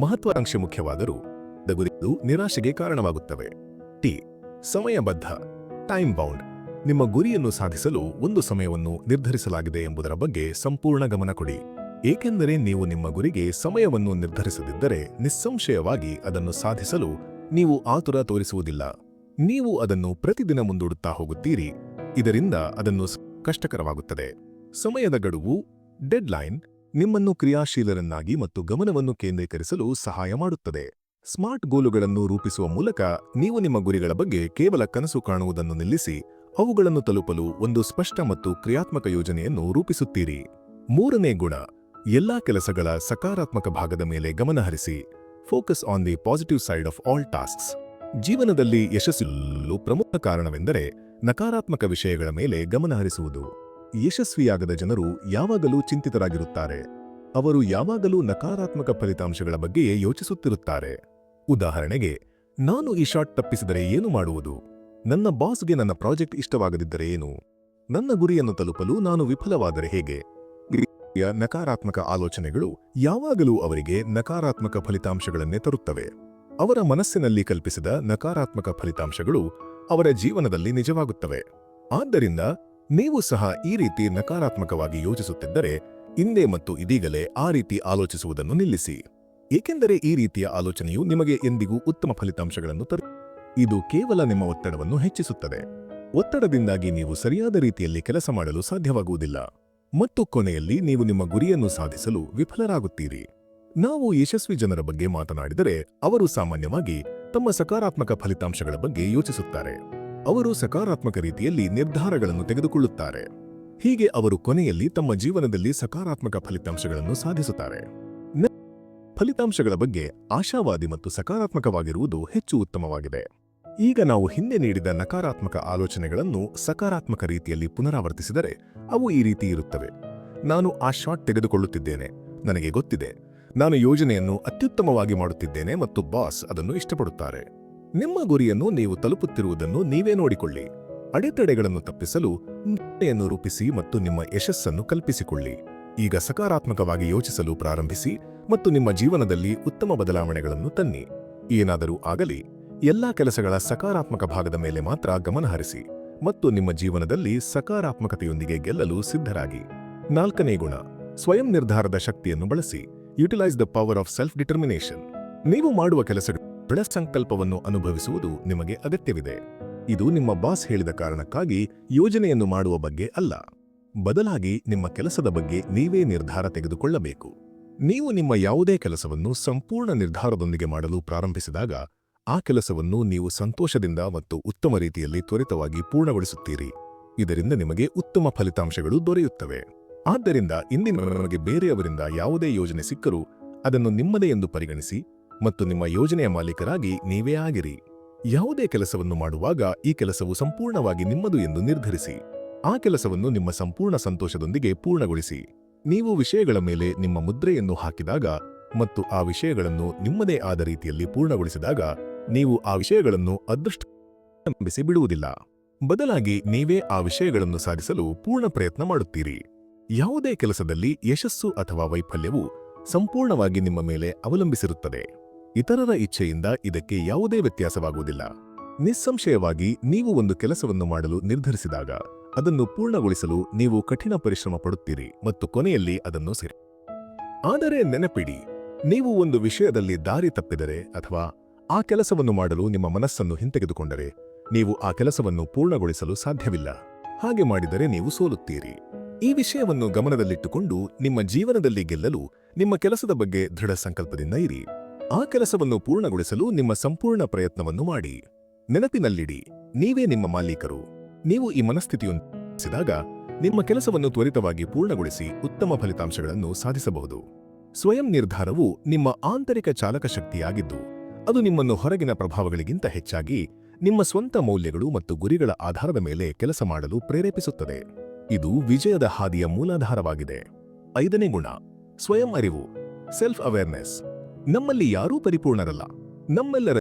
ಮಹತ್ವಾಕಾಂಕ್ಷೆ ಮುಖ್ಯವಾದರೂ ದ ಗುರಿಗಳು ನಿರಾಶೆಗೆ ಕಾರಣವಾಗುತ್ತವೆ. ಟಿ ಸಮಯಬದ್ಧ. ಟೈಮ್ ಬೌಂಡ್ ನಿಮ್ಮ ಗುರಿಯನ್ನು ಸಾಧಿಸಲು ಒಂದು ಸಮಯವನ್ನು ನಿರ್ಧರಿಸಲಾಗಿದೆ ಎಂಬುದರ ಬಗ್ಗೆ ಸಂಪೂರ್ಣ ಗಮನ ಕೊಡಿ. ಏಕೆಂದರೆ ನೀವು ನಿಮ್ಮ ಗುರಿಗೆ ಸಮಯವನ್ನು ನಿರ್ಧರಿಸದಿದ್ದರೆ ನಿಸ್ಸಂಶಯವಾಗಿ ಅದನ್ನು ಸಾಧಿಸಲು ನೀವು ಆತುರ ತೋರಿಸುವುದಿಲ್ಲ. ನೀವು ಅದನ್ನು ಪ್ರತಿದಿನ ಮುಂದೂಡುತ್ತಾ ಹೋಗುತ್ತೀರಿ. ಇದರಿಂದ ಅದನ್ನು ಕಷ್ಟಕರವಾಗುತ್ತದೆ. ಸಮಯದ ಗಡುವು ಡೆಡ್ಲೈನ್ ನಿಮ್ಮನ್ನು ಕ್ರಿಯಾಶೀಲರನ್ನಾಗಿ ಮತ್ತು ಗಮನವನ್ನು ಕೇಂದ್ರೀಕರಿಸಲು ಸಹಾಯ ಮಾಡುತ್ತದೆ. ಸ್ಮಾರ್ಟ್ ಗೋಲುಗಳನ್ನು ರೂಪಿಸುವ ಮೂಲಕ ನೀವು ನಿಮ್ಮ ಗುರಿಗಳ ಬಗ್ಗೆ ಕೇವಲ ಕನಸು ಕಾಣುವುದನ್ನು ನಿಲ್ಲಿಸಿ, ಅವುಗಳನ್ನು ತಲುಪಲು ಒಂದು ಸ್ಪಷ್ಟ ಮತ್ತು ಕ್ರಿಯಾತ್ಮಕ ಯೋಜನೆಯನ್ನು ರೂಪಿಸುತ್ತೀರಿ. ಮೂರನೇ ಗುಣ, ಎಲ್ಲಾ ಕೆಲಸಗಳ ಸಕಾರಾತ್ಮಕ ಭಾಗದ ಮೇಲೆ ಗಮನಹರಿಸಿ focus on the positive side of all tasks ಜೀವನದಲ್ಲಿ ಯಶಸ್ಸು ಪ್ರಮುಖ ಕಾರಣವೆಂದರೆ ನಕಾರಾತ್ಮಕ ವಿಷಯಗಳ ಮೇಲೆ ಗಮನಹರಿಸುವುದು ಯಶಸ್ವಿಯಾಗದ ಜನರು ಯಾವಾಗಲೂ ಚಿಂತಿತರಾಗಿರುತ್ತಾರೆ. ಅವರು ಯಾವಾಗಲೂ ನಕಾರಾತ್ಮಕ ಫಲಿತಾಂಶಗಳ ಬಗ್ಗೆಯೇ ಯೋಚಿಸುತ್ತಿರುತ್ತಾರೆ. ಉದಾಹರಣೆಗೆ, ನಾನು ಈ ಶಾಟ್ ತಪ್ಪಿಸಿದರೆ ಏನು ಮಾಡುವುದು? ನನ್ನ ಬಾಸ್ಗೆ ನನ್ನ ಪ್ರಾಜೆಕ್ಟ್ ಇಷ್ಟವಾಗದಿದ್ದರೆ ಏನು? ನನ್ನ ಗುರಿಯನ್ನು ತಲುಪಲು ನಾನು ವಿಫಲವಾದರೆ ಹೇಗೆ? ನಕಾರಾತ್ಮಕ ಆಲೋಚನೆಗಳು ಯಾವಾಗಲೂ ಅವರಿಗೆ ನಕಾರಾತ್ಮಕ ಫಲಿತಾಂಶಗಳನ್ನೇ ತರುತ್ತವೆ. ಅವರ ಮನಸ್ಸಿನಲ್ಲಿ ಕಲ್ಪಿಸಿದ ನಕಾರಾತ್ಮಕ ಫಲಿತಾಂಶಗಳು ಅವರ ಜೀವನದಲ್ಲಿ ನಿಜವಾಗುತ್ತವೆ. ಆದ್ದರಿಂದ ನೀವು ಸಹ ಈ ರೀತಿ ನಕಾರಾತ್ಮಕವಾಗಿ ಯೋಚಿಸುತ್ತಿದ್ದರೆ, ಹಿಂದೆ ಮತ್ತು ಇದೀಗಲೇ ಆ ರೀತಿ ಆಲೋಚಿಸುವುದನ್ನು ನಿಲ್ಲಿಸಿ. ಏಕೆಂದರೆ ಈ ರೀತಿಯ ಆಲೋಚನೆಯು ನಿಮಗೆ ಎಂದಿಗೂ ಉತ್ತಮ ಫಲಿತಾಂಶಗಳನ್ನು ತರು, ಇದು ಕೇವಲ ನಿಮ್ಮ ಒತ್ತಡವನ್ನು ಹೆಚ್ಚಿಸುತ್ತದೆ. ಒತ್ತಡದಿಂದಾಗಿ ನೀವು ಸರಿಯಾದ ರೀತಿಯಲ್ಲಿ ಕೆಲಸ ಮಾಡಲು ಸಾಧ್ಯವಾಗುವುದಿಲ್ಲ. ಮತ್ತು ಕೊನೆಯಲ್ಲಿ ನೀವು ನಿಮ್ಮ ಗುರಿಯನ್ನು ಸಾಧಿಸಲು ವಿಫಲರಾಗುತ್ತೀರಿ. ನಾವು ಯಶಸ್ವಿ ಜನರ ಬಗ್ಗೆ ಮಾತನಾಡಿದರೆ, ಅವರು ಸಾಮಾನ್ಯವಾಗಿ ತಮ್ಮ ಸಕಾರಾತ್ಮಕ ಫಲಿತಾಂಶಗಳ ಬಗ್ಗೆ ಯೋಚಿಸುತ್ತಾರೆ. ಅವರು ಸಕಾರಾತ್ಮಕ ರೀತಿಯಲ್ಲಿ ನಿರ್ಧಾರಗಳನ್ನು ತೆಗೆದುಕೊಳ್ಳುತ್ತಾರೆ. ಹೀಗೆ ಅವರು ಕೊನೆಯಲ್ಲಿ ತಮ್ಮ ಜೀವನದಲ್ಲಿ ಸಕಾರಾತ್ಮಕ ಫಲಿತಾಂಶಗಳನ್ನು ಸಾಧಿಸುತ್ತಾರೆ. ಫಲಿತಾಂಶಗಳ ಬಗ್ಗೆ ಆಶಾವಾದಿ ಮತ್ತು ಸಕಾರಾತ್ಮಕವಾಗಿರುವುದು ಹೆಚ್ಚು ಉತ್ತಮವಾಗಿದೆ. ಈಗ ನಾವು ಹಿಂದೆ ನೀಡಿದ ನಕಾರಾತ್ಮಕ ಆಲೋಚನೆಗಳನ್ನು ಸಕಾರಾತ್ಮಕ ರೀತಿಯಲ್ಲಿ ಪುನರಾವರ್ತಿಸಿದರೆ ಅವು ಈ ರೀತಿ ಇರುತ್ತವೆ. ನಾನು ಆ ಶಾಟ್ ತೆಗೆದುಕೊಳ್ಳುತ್ತಿದ್ದೇನೆ. ನನಗೆ ಗೊತ್ತಿದೆ. ನಾನು ಯೋಜನೆಯನ್ನು ಅತ್ಯುತ್ತಮವಾಗಿ ಮಾಡುತ್ತಿದ್ದೇನೆ ಮತ್ತು ಬಾಸ್ ಅದನ್ನು ಇಷ್ಟಪಡುತ್ತಾರೆ. ನಿಮ್ಮ ಗುರಿಯನ್ನು ನೀವು ತಲುಪುತ್ತಿರುವುದನ್ನು ನೀವೇ ನೋಡಿಕೊಳ್ಳಿ. ಅಡೆತಡೆಗಳನ್ನು ತಪ್ಪಿಸಲು ನಿಟ್ಟೆಯನ್ನು ರೂಪಿಸಿ ಮತ್ತು ನಿಮ್ಮ ಯಶಸ್ಸನ್ನು ಕಲ್ಪಿಸಿಕೊಳ್ಳಿ. ಈಗ ಸಕಾರಾತ್ಮಕವಾಗಿ ಯೋಚಿಸಲು ಪ್ರಾರಂಭಿಸಿ ಮತ್ತು ನಿಮ್ಮ ಜೀವನದಲ್ಲಿ ಉತ್ತಮ ಬದಲಾವಣೆಗಳನ್ನು ತನ್ನಿ. ಏನಾದರೂ ಆಗಲಿ, ಎಲ್ಲಾ ಕೆಲಸಗಳ ಸಕಾರಾತ್ಮಕ ಭಾಗದ ಮೇಲೆ ಮಾತ್ರ ಗಮನಹರಿಸಿ ಮತ್ತು ನಿಮ್ಮ ಜೀವನದಲ್ಲಿ ಸಕಾರಾತ್ಮಕತೆಯೊಂದಿಗೆ ಗೆಲ್ಲಲು ಸಿದ್ಧರಾಗಿ. ನಾಲ್ಕನೇ ಗುಣ, ಸ್ವಯಂ ನಿರ್ಧಾರದ ಶಕ್ತಿಯನ್ನು ಬಳಸಿ. Utilise the power of self determination ನೀವು ಮಾಡುವ ಕೆಲಸಗಳು ದೃಢ ಸಂಕಲ್ಪವನ್ನು ಅನುಭವಿಸುವುದು ನಿಮಗೆ ಅಗತ್ಯವಿದೆ. ಇದು ನಿಮ್ಮ ಬಾಸ್ ಹೇಳಿದ ಕಾರಣಕ್ಕಾಗಿ ಯೋಜನೆಯನ್ನು ಮಾಡುವ ಬಗ್ಗೆ ಅಲ್ಲ. ಬದಲಾಗಿ ನಿಮ್ಮ ಕೆಲಸದ ಬಗ್ಗೆ ನೀವೇ ನಿರ್ಧಾರ ತೆಗೆದುಕೊಳ್ಳಬೇಕು. ನೀವು ನಿಮ್ಮ ಯಾವುದೇ ಕೆಲಸವನ್ನು ಸಂಪೂರ್ಣ ನಿರ್ಧಾರದೊಂದಿಗೆ ಮಾಡಲು ಪ್ರಾರಂಭಿಸಿದಾಗ, ಆ ಕೆಲಸವನ್ನು ನೀವು ಸಂತೋಷದಿಂದ ಮತ್ತು ಉತ್ತಮ ರೀತಿಯಲ್ಲಿ ತ್ವರಿತವಾಗಿ ಪೂರ್ಣಗೊಳಿಸುತ್ತೀರಿ. ಇದರಿಂದ ನಿಮಗೆ ಉತ್ತಮ ಫಲಿತಾಂಶಗಳು ದೊರೆಯುತ್ತವೆ. ಆದ್ದರಿಂದ ಇಂದಿನ ನಮಗೆ ಬೇರೆಯವರಿಂದ ಯಾವುದೇ ಯೋಜನೆ ಸಿಕ್ಕರೂ ಅದನ್ನು ನಿಮ್ಮದೇ ಎಂದು ಪರಿಗಣಿಸಿ ಮತ್ತು ನಿಮ್ಮ ಯೋಜನೆಯ ಮಾಲೀಕರಾಗಿ ನೀವೇ ಆಗಿರಿ. ಯಾವುದೇ ಕೆಲಸವನ್ನು ಮಾಡುವಾಗ ಈ ಕೆಲಸವು ಸಂಪೂರ್ಣವಾಗಿ ನಿಮ್ಮದು ಎಂದು ನಿರ್ಧರಿಸಿ. ಆ ಕೆಲಸವನ್ನು ನಿಮ್ಮ ಸಂಪೂರ್ಣ ಸಂತೋಷದೊಂದಿಗೆ ಪೂರ್ಣಗೊಳಿಸಿ. ನೀವು ವಿಷಯಗಳ ಮೇಲೆ ನಿಮ್ಮ ಮುದ್ರೆಯನ್ನು ಹಾಕಿದಾಗ ಮತ್ತು ಆ ವಿಷಯಗಳನ್ನು ನಿಮ್ಮದೇ ಆದ ರೀತಿಯಲ್ಲಿ ಪೂರ್ಣಗೊಳಿಸಿದಾಗ ನೀವು ಆ ವಿಷಯಗಳನ್ನು ಅದೃಷ್ಟ ಬಿಡುವುದಿಲ್ಲ. ಬದಲಾಗಿ ನೀವೇ ಆ ವಿಷಯಗಳನ್ನು ಸಾಧಿಸಲು ಪೂರ್ಣ ಪ್ರಯತ್ನ ಮಾಡುತ್ತೀರಿ. ಯಾವುದೇ ಕೆಲಸದಲ್ಲಿ ಯಶಸ್ಸು ಅಥವಾ ವೈಫಲ್ಯವು ಸಂಪೂರ್ಣವಾಗಿ ನಿಮ್ಮ ಮೇಲೆ ಅವಲಂಬಿಸಿರುತ್ತದೆ. ಇತರರ ಇಚ್ಛೆಯಿಂದ ಇದಕ್ಕೆ ಯಾವುದೇ ವ್ಯತ್ಯಾಸವಾಗುವುದಿಲ್ಲ. ನಿಸ್ಸಂಶಯವಾಗಿ ನೀವು ಒಂದು ಕೆಲಸವನ್ನು ಮಾಡಲು ನಿರ್ಧರಿಸಿದಾಗ, ಅದನ್ನು ಪೂರ್ಣಗೊಳಿಸಲು ನೀವು ಕಠಿಣ ಪರಿಶ್ರಮ ಪಡುತ್ತೀರಿ ಮತ್ತು ಕೊನೆಯಲ್ಲಿ ಅದನ್ನು ಸೇರಿ. ಆದರೆ ನೆನಪಿಡಿ, ನೀವು ಒಂದು ವಿಷಯದಲ್ಲಿ ದಾರಿ ತಪ್ಪಿದರೆ ಅಥವಾ ಆ ಕೆಲಸವನ್ನು ಮಾಡಲು ನಿಮ್ಮ ಮನಸ್ಸನ್ನು ಹಿಂತೆಗೆದುಕೊಂಡರೆ, ನೀವು ಆ ಕೆಲಸವನ್ನು ಪೂರ್ಣಗೊಳಿಸಲು ಸಾಧ್ಯವಿಲ್ಲ. ಹಾಗೆ ಮಾಡಿದರೆ ನೀವು ಸೋಲುತ್ತೀರಿ. ಈ ವಿಷಯವನ್ನು ಗಮನದಲ್ಲಿಟ್ಟುಕೊಂಡು ನಿಮ್ಮ ಜೀವನದಲ್ಲಿ ಗೆಲ್ಲಲು ನಿಮ್ಮ ಕೆಲಸದ ಬಗ್ಗೆ ದೃಢ ಸಂಕಲ್ಪದಿಂದ ಇರಿ. ಆ ಕೆಲಸವನ್ನು ಪೂರ್ಣಗೊಳಿಸಲು ನಿಮ್ಮ ಸಂಪೂರ್ಣ ಪ್ರಯತ್ನವನ್ನು ಮಾಡಿ. ನೆನಪಿನಲ್ಲಿಡಿ, ನೀವೇ ನಿಮ್ಮ ಮಾಲೀಕರು. ನೀವು ಈ ಮನಸ್ಥಿತಿಯೊಂದಿಸಿದಾಗ ನಿಮ್ಮ ಕೆಲಸವನ್ನು ತ್ವರಿತವಾಗಿ ಪೂರ್ಣಗೊಳಿಸಿ ಉತ್ತಮ ಫಲಿತಾಂಶಗಳನ್ನು ಸಾಧಿಸಬಹುದು. ಸ್ವಯಂ ನಿರ್ಧಾರವು ನಿಮ್ಮ ಆಂತರಿಕ ಚಾಲಕ ಶಕ್ತಿಯಾಗಿದ್ದು, ಅದು ನಿಮ್ಮನ್ನು ಹೊರಗಿನ ಪ್ರಭಾವಗಳಿಗಿಂತ ಹೆಚ್ಚಾಗಿ ನಿಮ್ಮ ಸ್ವಂತ ಮೌಲ್ಯಗಳು ಮತ್ತು ಗುರಿಗಳ ಆಧಾರದ ಮೇಲೆ ಕೆಲಸ ಮಾಡಲು ಪ್ರೇರೇಪಿಸುತ್ತದೆ. ಇದು ವಿಜಯದ ಹಾದಿಯ ಮೂಲಾಧಾರವಾಗಿದೆ. ಐದನೇ ಗುಣ, ಸ್ವಯಂ ಅರಿವು ಸೆಲ್ಫ್ ಅವೇರ್ನೆಸ್ ನಮ್ಮಲ್ಲಿ ಯಾರೂ ಪರಿಪೂರ್ಣರಲ್ಲ. ನಮ್ಮೆಲ್ಲರ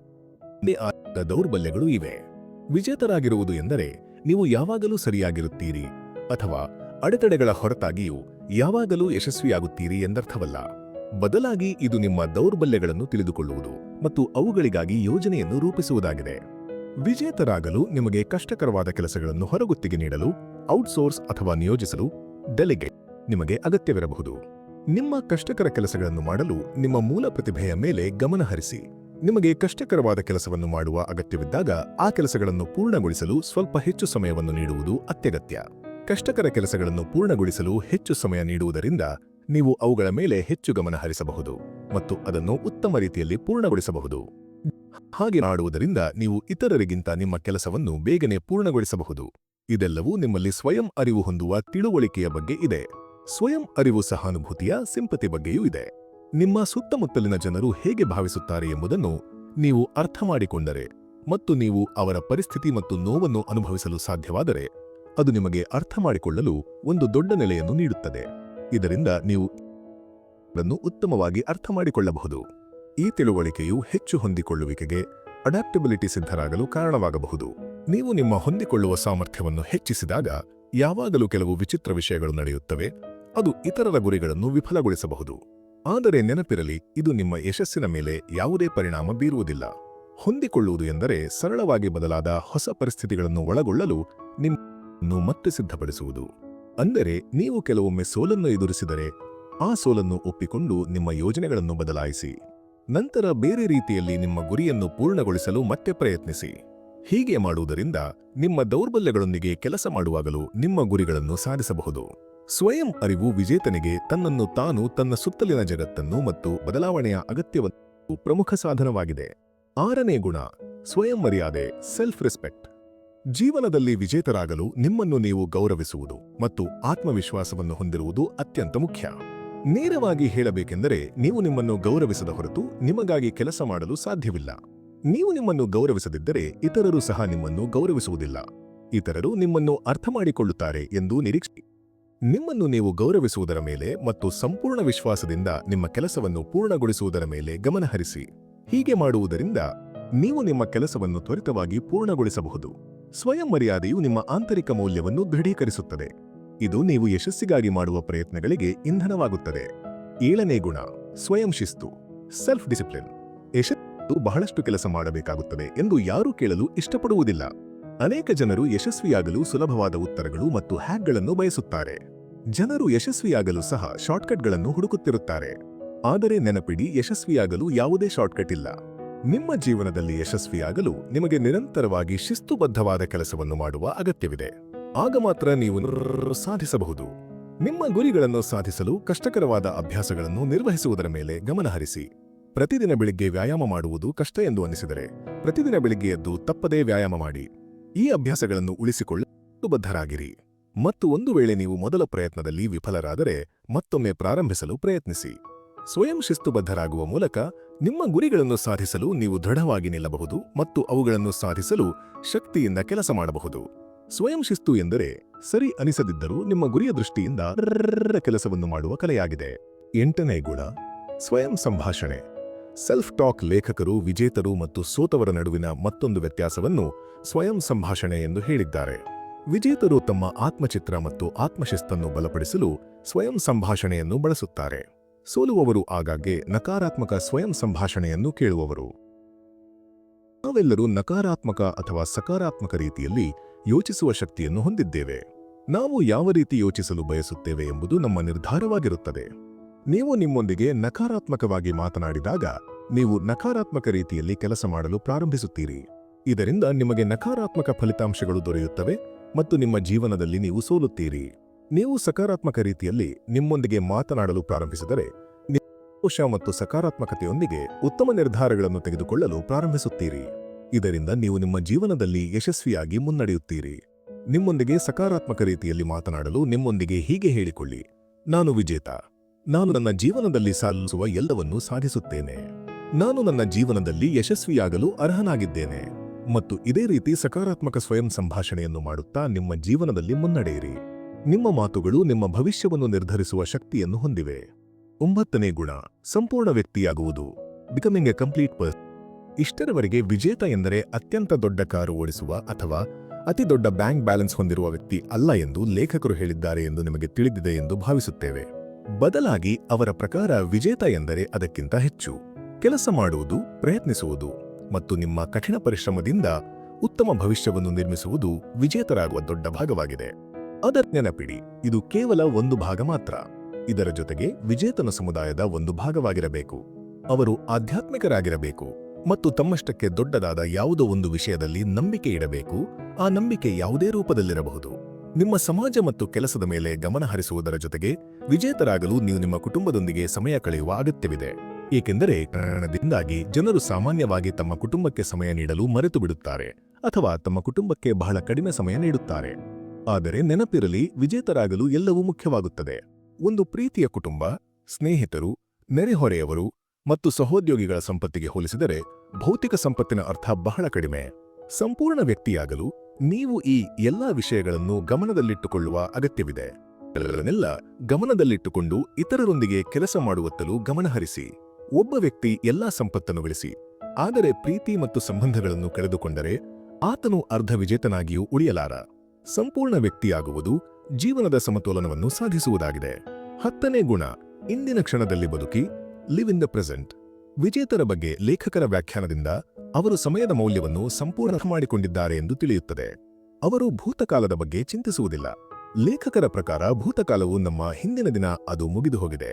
ದೌರ್ಬಲ್ಯಗಳು ಇವೆ. ವಿಜೇತರಾಗಿರುವುದು ಎಂದರೆ ನೀವು ಯಾವಾಗಲೂ ಸರಿಯಾಗಿರುತ್ತೀರಿ ಅಥವಾ ಅಡೆತಡೆಗಳ ಹೊರತಾಗಿಯೂ ಯಾವಾಗಲೂ ಯಶಸ್ವಿಯಾಗುತ್ತೀರಿ ಎಂದರ್ಥವಲ್ಲ. ಬದಲಾಗಿ ಇದು ನಿಮ್ಮ ದೌರ್ಬಲ್ಯಗಳನ್ನು ತಿಳಿದುಕೊಳ್ಳುವುದು ಮತ್ತು ಅವುಗಳಿಗಾಗಿ ಯೋಜನೆಯನ್ನು ರೂಪಿಸುವುದಾಗಿದೆ. ವಿಜೇತರಾಗಲು ನಿಮಗೆ ಕಷ್ಟಕರವಾದ ಕೆಲಸಗಳನ್ನು ಹೊರಗುತ್ತಿಗೆ ನೀಡಲು, ಔಟ್ಸೋರ್ಸ್ ಅಥವಾ ನಿಯೋಜಿಸಲು, ಡೆಲಿಗೇಟ್ ನಿಮಗೆ ಅಗತ್ಯವಿರಬಹುದು. ನಿಮ್ಮ ಕಷ್ಟಕರ ಕೆಲಸಗಳನ್ನು ಮಾಡಲು ನಿಮ್ಮ ಮೂಲ ಪ್ರತಿಭೆಯ ಮೇಲೆ ಗಮನಹರಿಸಿ ನಿಮಗೆ ಕಷ್ಟಕರವಾದ ಕೆಲಸವನ್ನು ಮಾಡುವ ಅಗತ್ಯವಿದ್ದಾಗ ಆ ಕೆಲಸಗಳನ್ನು ಪೂರ್ಣಗೊಳಿಸಲು ಸ್ವಲ್ಪ ಹೆಚ್ಚು ಸಮಯವನ್ನು ನೀಡುವುದು ಅತ್ಯಗತ್ಯ. ಕಷ್ಟಕರ ಕೆಲಸಗಳನ್ನು ಪೂರ್ಣಗೊಳಿಸಲು ಹೆಚ್ಚು ಸಮಯ ನೀಡುವುದರಿಂದ ನೀವು ಅವುಗಳ ಮೇಲೆ ಹೆಚ್ಚು ಗಮನ ಹರಿಸಬಹುದು ಮತ್ತು ಅದನ್ನು ಉತ್ತಮ ರೀತಿಯಲ್ಲಿ ಪೂರ್ಣಗೊಳಿಸಬಹುದು. ಹಾಗೆ ಮಾಡುವುದರಿಂದ ನೀವು ಇತರರಿಗಿಂತ ನಿಮ್ಮ ಕೆಲಸವನ್ನು ಬೇಗನೆ ಪೂರ್ಣಗೊಳಿಸಬಹುದು. ಇದೆಲ್ಲವೂ ನಿಮ್ಮಲ್ಲಿ ಸ್ವಯಂ ಅರಿವು ಹೊಂದುವ ತಿಳುವಳಿಕೆಯ ಬಗ್ಗೆ ಇದೆ. ಸ್ವಯಂ ಅರಿವು ಸಹಾನುಭೂತಿಯ ಸಿಂಪತಿ ಬಗ್ಗೆಯೂ ಇದೆ. ನಿಮ್ಮ ಸುತ್ತಮುತ್ತಲಿನ ಜನರು ಹೇಗೆ ಭಾವಿಸುತ್ತಾರೆ ಎಂಬುದನ್ನು ನೀವು ಅರ್ಥ ಮಾಡಿಕೊಂಡರೆ ಮತ್ತು ನೀವು ಅವರ ಪರಿಸ್ಥಿತಿ ಮತ್ತು ನೋವನ್ನು ಅನುಭವಿಸಲು ಸಾಧ್ಯವಾದರೆ ಅದು ನಿಮಗೆ ಅರ್ಥ ಮಾಡಿಕೊಳ್ಳಲು ಒಂದು ದೊಡ್ಡ ನೆಲೆಯನ್ನು ನೀಡುತ್ತದೆ. ಇದರಿಂದ ನೀವು ಉತ್ತಮವಾಗಿ ಅರ್ಥ ಮಾಡಿಕೊಳ್ಳಬಹುದು. ಈ ತಿಳುವಳಿಕೆಯು ಹೆಚ್ಚು ಹೊಂದಿಕೊಳ್ಳುವಿಕೆಗೆ ಅಡಾಪ್ಟಬಿಲಿಟಿ ಸಿದ್ಧರಾಗಲು ಕಾರಣವಾಗಬಹುದು. ನೀವು ನಿಮ್ಮ ಹೊಂದಿಕೊಳ್ಳುವ ಸಾಮರ್ಥ್ಯವನ್ನು ಹೆಚ್ಚಿಸಿದಾಗ ಯಾವಾಗಲೂ ಕೆಲವು ವಿಚಿತ್ರ ವಿಷಯಗಳು ನಡೆಯುತ್ತವೆ. ಅದು ಇತರರ ಗುರಿಗಳನ್ನು ವಿಫಲಗೊಳಿಸಬಹುದು. ಆದರೆ ನೆನಪಿರಲಿ, ಇದು ನಿಮ್ಮ ಯಶಸ್ಸಿನ ಮೇಲೆ ಯಾವುದೇ ಪರಿಣಾಮ ಬೀರುವುದಿಲ್ಲ. ಹೊಂದಿಕೊಳ್ಳುವುದು ಎಂದರೆ ಸರಳವಾಗಿ ಬದಲಾದ ಹೊಸ ಪರಿಸ್ಥಿತಿಗಳನ್ನು ಒಳಗೊಳ್ಳಲು ನಿಮ್ಮನ್ನು ಮತ್ತೆ ಸಿದ್ಧಪಡಿಸುವುದು. ಅಂದರೆ ನೀವು ಕೆಲವೊಮ್ಮೆ ಸೋಲನ್ನು ಎದುರಿಸಿದರೆ ಆ ಸೋಲನ್ನು ಒಪ್ಪಿಕೊಂಡು ನಿಮ್ಮ ಯೋಜನೆಗಳನ್ನು ಬದಲಾಯಿಸಿ. ನಂತರ ಬೇರೆ ರೀತಿಯಲ್ಲಿ ನಿಮ್ಮ ಗುರಿಯನ್ನು ಪೂರ್ಣಗೊಳಿಸಲು ಮತ್ತೆ ಪ್ರಯತ್ನಿಸಿ. ಹೀಗೆ ಮಾಡುವುದರಿಂದ ನಿಮ್ಮ ದೌರ್ಬಲ್ಯಗಳೊಂದಿಗೆ ಕೆಲಸ ಮಾಡುವಾಗಲೂ ನಿಮ್ಮ ಗುರಿಗಳನ್ನು ಸಾಧಿಸಬಹುದು. ಸ್ವಯಂ ಅರಿವು ವಿಜೇತನಿಗೆ ತನ್ನನ್ನು ತಾನು ತನ್ನ ಸುತ್ತಲಿನ ಜಗತ್ತನ್ನು ಮತ್ತು ಬದಲಾವಣೆಯ ಅಗತ್ಯವನ್ನು ಪ್ರಮುಖ ಸಾಧನವಾಗಿದೆ. ಆರನೇ ಗುಣ, ಸ್ವಯಂ ಮರ್ಯಾದೆ ಸೆಲ್ಫ್ ರೆಸ್ಪೆಕ್ಟ್ ಜೀವನದಲ್ಲಿ ವಿಜೇತರಾಗಲು ನಿಮ್ಮನ್ನು ನೀವು ಗೌರವಿಸುವುದು ಮತ್ತು ಆತ್ಮವಿಶ್ವಾಸವನ್ನು ಹೊಂದಿರುವುದು ಅತ್ಯಂತ ಮುಖ್ಯ. ನೇರವಾಗಿ ಹೇಳಬೇಕೆಂದರೆ ನೀವು ನಿಮ್ಮನ್ನು ಗೌರವಿಸದ ಹೊರತು ನಿಮಗಾಗಿ ಕೆಲಸ ಮಾಡಲು ಸಾಧ್ಯವಿಲ್ಲ. ನೀವು ನಿಮ್ಮನ್ನು ಗೌರವಿಸದಿದ್ದರೆ ಇತರರು ಸಹ ನಿಮ್ಮನ್ನು ಗೌರವಿಸುವುದಿಲ್ಲ. ಇತರರು ನಿಮ್ಮನ್ನು ಅರ್ಥ ಮಾಡಿಕೊಳ್ಳುತ್ತಾರೆ ಎಂದು ನಿರೀಕ್ಷೆ ನಿಮ್ಮನ್ನು ನೀವು ಗೌರವಿಸುವುದರ ಮೇಲೆ ಮತ್ತು ಸಂಪೂರ್ಣ ವಿಶ್ವಾಸದಿಂದ ನಿಮ್ಮ ಕೆಲಸವನ್ನು ಪೂರ್ಣಗೊಳಿಸುವುದರ ಮೇಲೆ ಗಮನಹರಿಸಿ. ಹೀಗೆ ಮಾಡುವುದರಿಂದ ನೀವು ನಿಮ್ಮ ಕೆಲಸವನ್ನು ತ್ವರಿತವಾಗಿ ಪೂರ್ಣಗೊಳಿಸಬಹುದು. ಸ್ವಯಂ ಮರ್ಯಾದೆಯು ನಿಮ್ಮ ಆಂತರಿಕ ಮೌಲ್ಯವನ್ನು ದೃಢೀಕರಿಸುತ್ತದೆ. ಇದು ನೀವು ಯಶಸ್ಸಿಗಾಗಿ ಮಾಡುವ ಪ್ರಯತ್ನಗಳಿಗೆ ಇಂಧನವಾಗುತ್ತದೆ. ಏಳನೇ ಗುಣ, ಸ್ವಯಂ ಶಿಸ್ತು ಸೆಲ್ಫ್ ಡಿಸಿಪ್ಲಿನ್ ಯಶಸ್ಸು ಬಹಳಷ್ಟು ಕೆಲಸ ಮಾಡಬೇಕಾಗುತ್ತದೆ ಎಂದು ಯಾರೂ ಕೇಳಲು ಇಷ್ಟಪಡುವುದಿಲ್ಲ. ಅನೇಕ ಜನರು ಯಶಸ್ವಿಯಾಗಲು ಸುಲಭವಾದ ಉತ್ತರಗಳು ಮತ್ತು ಹ್ಯಾಕ್ಗಳನ್ನು ಬಯಸುತ್ತಾರೆ. ಜನರು ಯಶಸ್ವಿಯಾಗಲು ಸಹ ಶಾರ್ಟ್ಕಟ್ಗಳನ್ನು ಹುಡುಕುತ್ತಿರುತ್ತಾರೆ. ಆದರೆ ನೆನಪಿಡಿ, ಯಶಸ್ವಿಯಾಗಲು ಯಾವುದೇ ಶಾರ್ಟ್ಕಟ್ ಇಲ್ಲ. ನಿಮ್ಮ ಜೀವನದಲ್ಲಿ ಯಶಸ್ವಿಯಾಗಲು ನಿಮಗೆ ನಿರಂತರವಾಗಿ ಶಿಸ್ತುಬದ್ಧವಾದ ಕೆಲಸವನ್ನು ಮಾಡುವ ಅಗತ್ಯವಿದೆ. ಆಗ ಮಾತ್ರ ನೀವು ಸಾಧಿಸಬಹುದು. ನಿಮ್ಮ ಗುರಿಗಳನ್ನು ಸಾಧಿಸಲು ಕಷ್ಟಕರವಾದ ಅಭ್ಯಾಸಗಳನ್ನು ನಿರ್ವಹಿಸುವುದರ ಮೇಲೆ ಗಮನಹರಿಸಿ ಪ್ರತಿದಿನ ಬೆಳಿಗ್ಗೆ ವ್ಯಾಯಾಮ ಮಾಡುವುದು ಕಷ್ಟ ಎಂದು ಅನಿಸಿದರೆ, ಪ್ರತಿದಿನ ಬೆಳಿಗ್ಗೆ ಎದ್ದು ತಪ್ಪದೇ ವ್ಯಾಯಾಮ ಮಾಡಿ. ಈ ಅಭ್ಯಾಸಗಳನ್ನು ಉಳಿಸಿಕೊಳ್ಳಲು ಬದ್ಧರಾಗಿರಿ ಮತ್ತು ಒಂದು ವೇಳೆ ನೀವು ಮೊದಲ ಪ್ರಯತ್ನದಲ್ಲಿ ವಿಫಲರಾದರೆ ಮತ್ತೊಮ್ಮೆ ಪ್ರಾರಂಭಿಸಲು ಪ್ರಯತ್ನಿಸಿ. ಸ್ವಯಂ ಶಿಸ್ತುಬದ್ಧರಾಗುವ ಮೂಲಕ ನಿಮ್ಮ ಗುರಿಗಳನ್ನು ಸಾಧಿಸಲು ನೀವು ದೃಢವಾಗಿ ನಿಲ್ಲಬಹುದು ಮತ್ತು ಅವುಗಳನ್ನು ಸಾಧಿಸಲು ಶಕ್ತಿಯಿಂದ ಕೆಲಸ ಮಾಡಬಹುದು. ಸ್ವಯಂ ಶಿಸ್ತು ಎಂದರೆ ಸರಿ ಅನಿಸದಿದ್ದರೂ ನಿಮ್ಮ ಗುರಿಯ ದೃಷ್ಟಿಯಿಂದ ಕೆಲಸವನ್ನು ಮಾಡುವ ಕಲೆಯಾಗಿದೆ. ಎಂಟನೇ ಗುಣ, ಸ್ವಯಂ ಸಂಭಾಷಣೆ. ಸೆಲ್ಫ್ ಟಾಕ್ ಲೇಖಕರು, ವಿಜೇತರು ಮತ್ತು ಸೋತವರ ನಡುವಿನ ಮತ್ತೊಂದು ವ್ಯತ್ಯಾಸವನ್ನು ಸ್ವಯಂ ಸಂಭಾಷಣೆ ಎಂದು ಹೇಳಿದ್ದಾರೆ. ವಿಜೇತರು ತಮ್ಮ ಆತ್ಮಚಿತ್ರ ಮತ್ತು ಆತ್ಮಶಿಸ್ತನ್ನು ಬಲಪಡಿಸಲು ಸ್ವಯಂ ಸಂಭಾಷಣೆಯನ್ನು ಬಳಸುತ್ತಾರೆ. ಸೋಲುವವರು ಆಗಾಗ್ಗೆ ನಕಾರಾತ್ಮಕ ಸ್ವಯಂ ಸಂಭಾಷಣೆಯನ್ನು ಕೇಳುವವರು. ನಾವೆಲ್ಲರೂ ನಕಾರಾತ್ಮಕ ಅಥವಾ ಸಕಾರಾತ್ಮಕ ರೀತಿಯಲ್ಲಿ ಯೋಚಿಸುವ ಶಕ್ತಿಯನ್ನು ಹೊಂದಿದ್ದೇವೆ. ನಾವು ಯಾವ ರೀತಿ ಯೋಚಿಸಲು ಬಯಸುತ್ತೇವೆ ಎಂಬುದು ನಮ್ಮ ನಿರ್ಧಾರವಾಗಿರುತ್ತದೆ. ನೀವು ನಿಮ್ಮೊಂದಿಗೆ ನಕಾರಾತ್ಮಕವಾಗಿ ಮಾತನಾಡಿದಾಗ, ನೀವು ನಕಾರಾತ್ಮಕ ರೀತಿಯಲ್ಲಿ ಕೆಲಸ ಮಾಡಲು ಪ್ರಾರಂಭಿಸುತ್ತೀರಿ. ಇದರಿಂದ ನಿಮಗೆ ನಕಾರಾತ್ಮಕ ಫಲಿತಾಂಶಗಳು ದೊರೆಯುತ್ತವೆ ಮತ್ತು ನಿಮ್ಮ ಜೀವನದಲ್ಲಿ ನೀವು ಸೋಲುತ್ತೀರಿ. ನೀವು ಸಕಾರಾತ್ಮಕ ರೀತಿಯಲ್ಲಿ ನಿಮ್ಮೊಂದಿಗೆ ಮಾತನಾಡಲು ಪ್ರಾರಂಭಿಸಿದರೆ ಸಂತೋಷ ಮತ್ತು ಸಕಾರಾತ್ಮಕತೆಯೊಂದಿಗೆ ಉತ್ತಮ ನಿರ್ಧಾರಗಳನ್ನು ತೆಗೆದುಕೊಳ್ಳಲು ಪ್ರಾರಂಭಿಸುತ್ತೀರಿ. ಇದರಿಂದ ನೀವು ನಿಮ್ಮ ಜೀವನದಲ್ಲಿ ಯಶಸ್ವಿಯಾಗಿ ಮುನ್ನಡೆಯುತ್ತೀರಿ. ನಿಮ್ಮೊಂದಿಗೆ ಸಕಾರಾತ್ಮಕ ರೀತಿಯಲ್ಲಿ ಮಾತನಾಡಲು ನಿಮ್ಮೊಂದಿಗೆ ಹೀಗೆ ಹೇಳಿಕೊಳ್ಳಿ, ನಾನು ವಿಜೇತ. ನಾನು ನನ್ನ ಜೀವನದಲ್ಲಿ ಸಾಧಿಸುವ ಎಲ್ಲವನ್ನೂ ಸಾಧಿಸುತ್ತೇನೆ. ನಾನು ನನ್ನ ಜೀವನದಲ್ಲಿ ಯಶಸ್ವಿಯಾಗಲು ಅರ್ಹನಾಗಿದ್ದೇನೆ. ಮತ್ತು ಇದೇ ರೀತಿ ಸಕಾರಾತ್ಮಕ ಸ್ವಯಂ ಸಂಭಾಷಣೆಯನ್ನು ಮಾಡುತ್ತಾ ನಿಮ್ಮ ಜೀವನದಲ್ಲಿ ಮುನ್ನಡೆಯಿರಿ. ನಿಮ್ಮ ಮಾತುಗಳು ನಿಮ್ಮ ಭವಿಷ್ಯವನ್ನು ನಿರ್ಧರಿಸುವ ಶಕ್ತಿಯನ್ನು ಹೊಂದಿವೆ. ಒಂಬತ್ತನೇ ಗುಣ, ಸಂಪೂರ್ಣ ವ್ಯಕ್ತಿಯಾಗುವುದು. ಬಿಕಮಿಂಗ್ ಎ ಕಂಪ್ಲೀಟ್ ಪರ್ಸ್ ಇಷ್ಟರವರೆಗೆ ವಿಜೇತ ಎಂದರೆ ಅತ್ಯಂತ ದೊಡ್ಡ ಕಾರು ಓಡಿಸುವ ಅಥವಾ ಅತಿ ದೊಡ್ಡ ಬ್ಯಾಂಕ್ ಬ್ಯಾಲೆನ್ಸ್ ಹೊಂದಿರುವ ವ್ಯಕ್ತಿ ಅಲ್ಲ ಎಂದು ಲೇಖಕರು ಹೇಳಿದ್ದಾರೆ ಎಂದು ನಿಮಗೆ ತಿಳಿದಿದೆ ಎಂದು ಭಾವಿಸುತ್ತೇವೆ. ಬದಲಾಗಿ ಅವರ ಪ್ರಕಾರ ವಿಜೇತ ಎಂದರೆ ಅದಕ್ಕಿಂತ ಹೆಚ್ಚು. ಕೆಲಸ ಮಾಡುವುದು, ಪ್ರಯತ್ನಿಸುವುದು ಮತ್ತು ನಿಮ್ಮ ಕಠಿಣ ಪರಿಶ್ರಮದಿಂದ ಉತ್ತಮ ಭವಿಷ್ಯವನ್ನು ನಿರ್ಮಿಸುವುದು ವಿಜೇತರಾಗುವ ದೊಡ್ಡ ಭಾಗವಾಗಿದೆ. ಅದರ ನೆನಪಿಡಿ, ಇದು ಕೇವಲ ಒಂದು ಭಾಗ ಮಾತ್ರ. ಇದರ ಜೊತೆಗೆ ವಿಜೇತನ ಸಮುದಾಯದ ಒಂದು ಭಾಗವಾಗಿರಬೇಕು. ಅವರು ಆಧ್ಯಾತ್ಮಿಕರಾಗಿರಬೇಕು ಮತ್ತು ತಮ್ಮಷ್ಟಕ್ಕೆ ದೊಡ್ಡದಾದ ಯಾವುದೋ ಒಂದು ವಿಷಯದಲ್ಲಿ ನಂಬಿಕೆ ಇಡಬೇಕು, ಆ ನಂಬಿಕೆ ಯಾವುದೇ ರೂಪದಲ್ಲಿರಬಹುದು. ನಿಮ್ಮ ಸಮಾಜ ಮತ್ತು ಕೆಲಸದ ಮೇಲೆ ಗಮನ ಹರಿಸುವುದರ ಜೊತೆಗೆ ವಿಜೇತರಾಗಲು ನೀವು ನಿಮ್ಮ ಕುಟುಂಬದೊಂದಿಗೆ ಸಮಯ ಕಳೆಯುವ ಅಗತ್ಯವಿದೆ. ಏಕೆಂದರೆ ಕಾರಣದಿಂದಾಗಿ ಜನರು ಸಾಮಾನ್ಯವಾಗಿ ತಮ್ಮ ಕುಟುಂಬಕ್ಕೆ ಸಮಯ ನೀಡಲು ಮರೆತು ಬಿಡುತ್ತಾರೆ ಅಥವಾ ತಮ್ಮ ಕುಟುಂಬಕ್ಕೆ ಬಹಳ ಕಡಿಮೆ ಸಮಯ ನೀಡುತ್ತಾರೆ. ಆದರೆ ನೆನಪಿರಲಿ, ವಿಜೇತರಾಗಲು ಎಲ್ಲವೂ ಮುಖ್ಯವಾಗುತ್ತದೆ. ಒಂದು ಪ್ರೀತಿಯ ಕುಟುಂಬ, ಸ್ನೇಹಿತರು, ನೆರೆಹೊರೆಯವರು ಮತ್ತು ಸಹೋದ್ಯೋಗಿಗಳ ಸಂಪತ್ತಿಗೆ ಹೋಲಿಸಿದರೆ ಭೌತಿಕ ಸಂಪತ್ತಿನ ಅರ್ಥ ಬಹಳ ಕಡಿಮೆ. ಸಂಪೂರ್ಣ ವ್ಯಕ್ತಿಯಾಗಲು ನೀವು ಈ ಎಲ್ಲಾ ವಿಷಯಗಳನ್ನು ಗಮನದಲ್ಲಿಟ್ಟುಕೊಳ್ಳುವ ಅಗತ್ಯವಿದೆ. ಎಲ್ಲರನ್ನೆಲ್ಲ ಗಮನದಲ್ಲಿಟ್ಟುಕೊಂಡು ಇತರರೊಂದಿಗೆ ಕೆಲಸ ಮಾಡುವತ್ತಲೂ ಗಮನಹರಿಸಿ ಒಬ್ಬ ವ್ಯಕ್ತಿ ಎಲ್ಲಾ ಸಂಪತ್ತನ್ನು ಗಳಿಸಿ ಆದರೆ ಪ್ರೀತಿ ಮತ್ತು ಸಂಬಂಧಗಳನ್ನು ಕಳೆದುಕೊಂಡರೆ ಆತನು ಅರ್ಧ ವಿಜೇತನಾಗಿಯೂ ಉಳಿಯಲಾರ ಸಂಪೂರ್ಣ ವ್ಯಕ್ತಿಯಾಗುವುದು ಜೀವನದ ಸಮತೋಲನವನ್ನು ಸಾಧಿಸುವುದಾಗಿದೆ ಹತ್ತನೇ ಗುಣ ಇಂದಿನ ಕ್ಷಣದಲ್ಲಿ ಬದುಕಿ ಲಿವ್ ಇನ್ ದ ಪ್ರೆಸೆಂಟ್ ವಿಜೇತರ ಬಗ್ಗೆ ಲೇಖಕರ ವ್ಯಾಖ್ಯಾನದಿಂದ ಅವರು ಸಮಯದ ಮೌಲ್ಯವನ್ನು ಸಂಪೂರ್ಣ ಮಾಡಿಕೊಂಡಿದ್ದಾರೆ ಎಂದು ತಿಳಿಯುತ್ತದೆ ಅವರು ಭೂತಕಾಲದ ಬಗ್ಗೆ ಚಿಂತಿಸುವುದಿಲ್ಲ ಲೇಖಕರ ಪ್ರಕಾರ ಭೂತಕಾಲವು ನಮ್ಮ ಹಿಂದಿನ ದಿನ ಅದು ಮುಗಿದು ಹೋಗಿದೆ.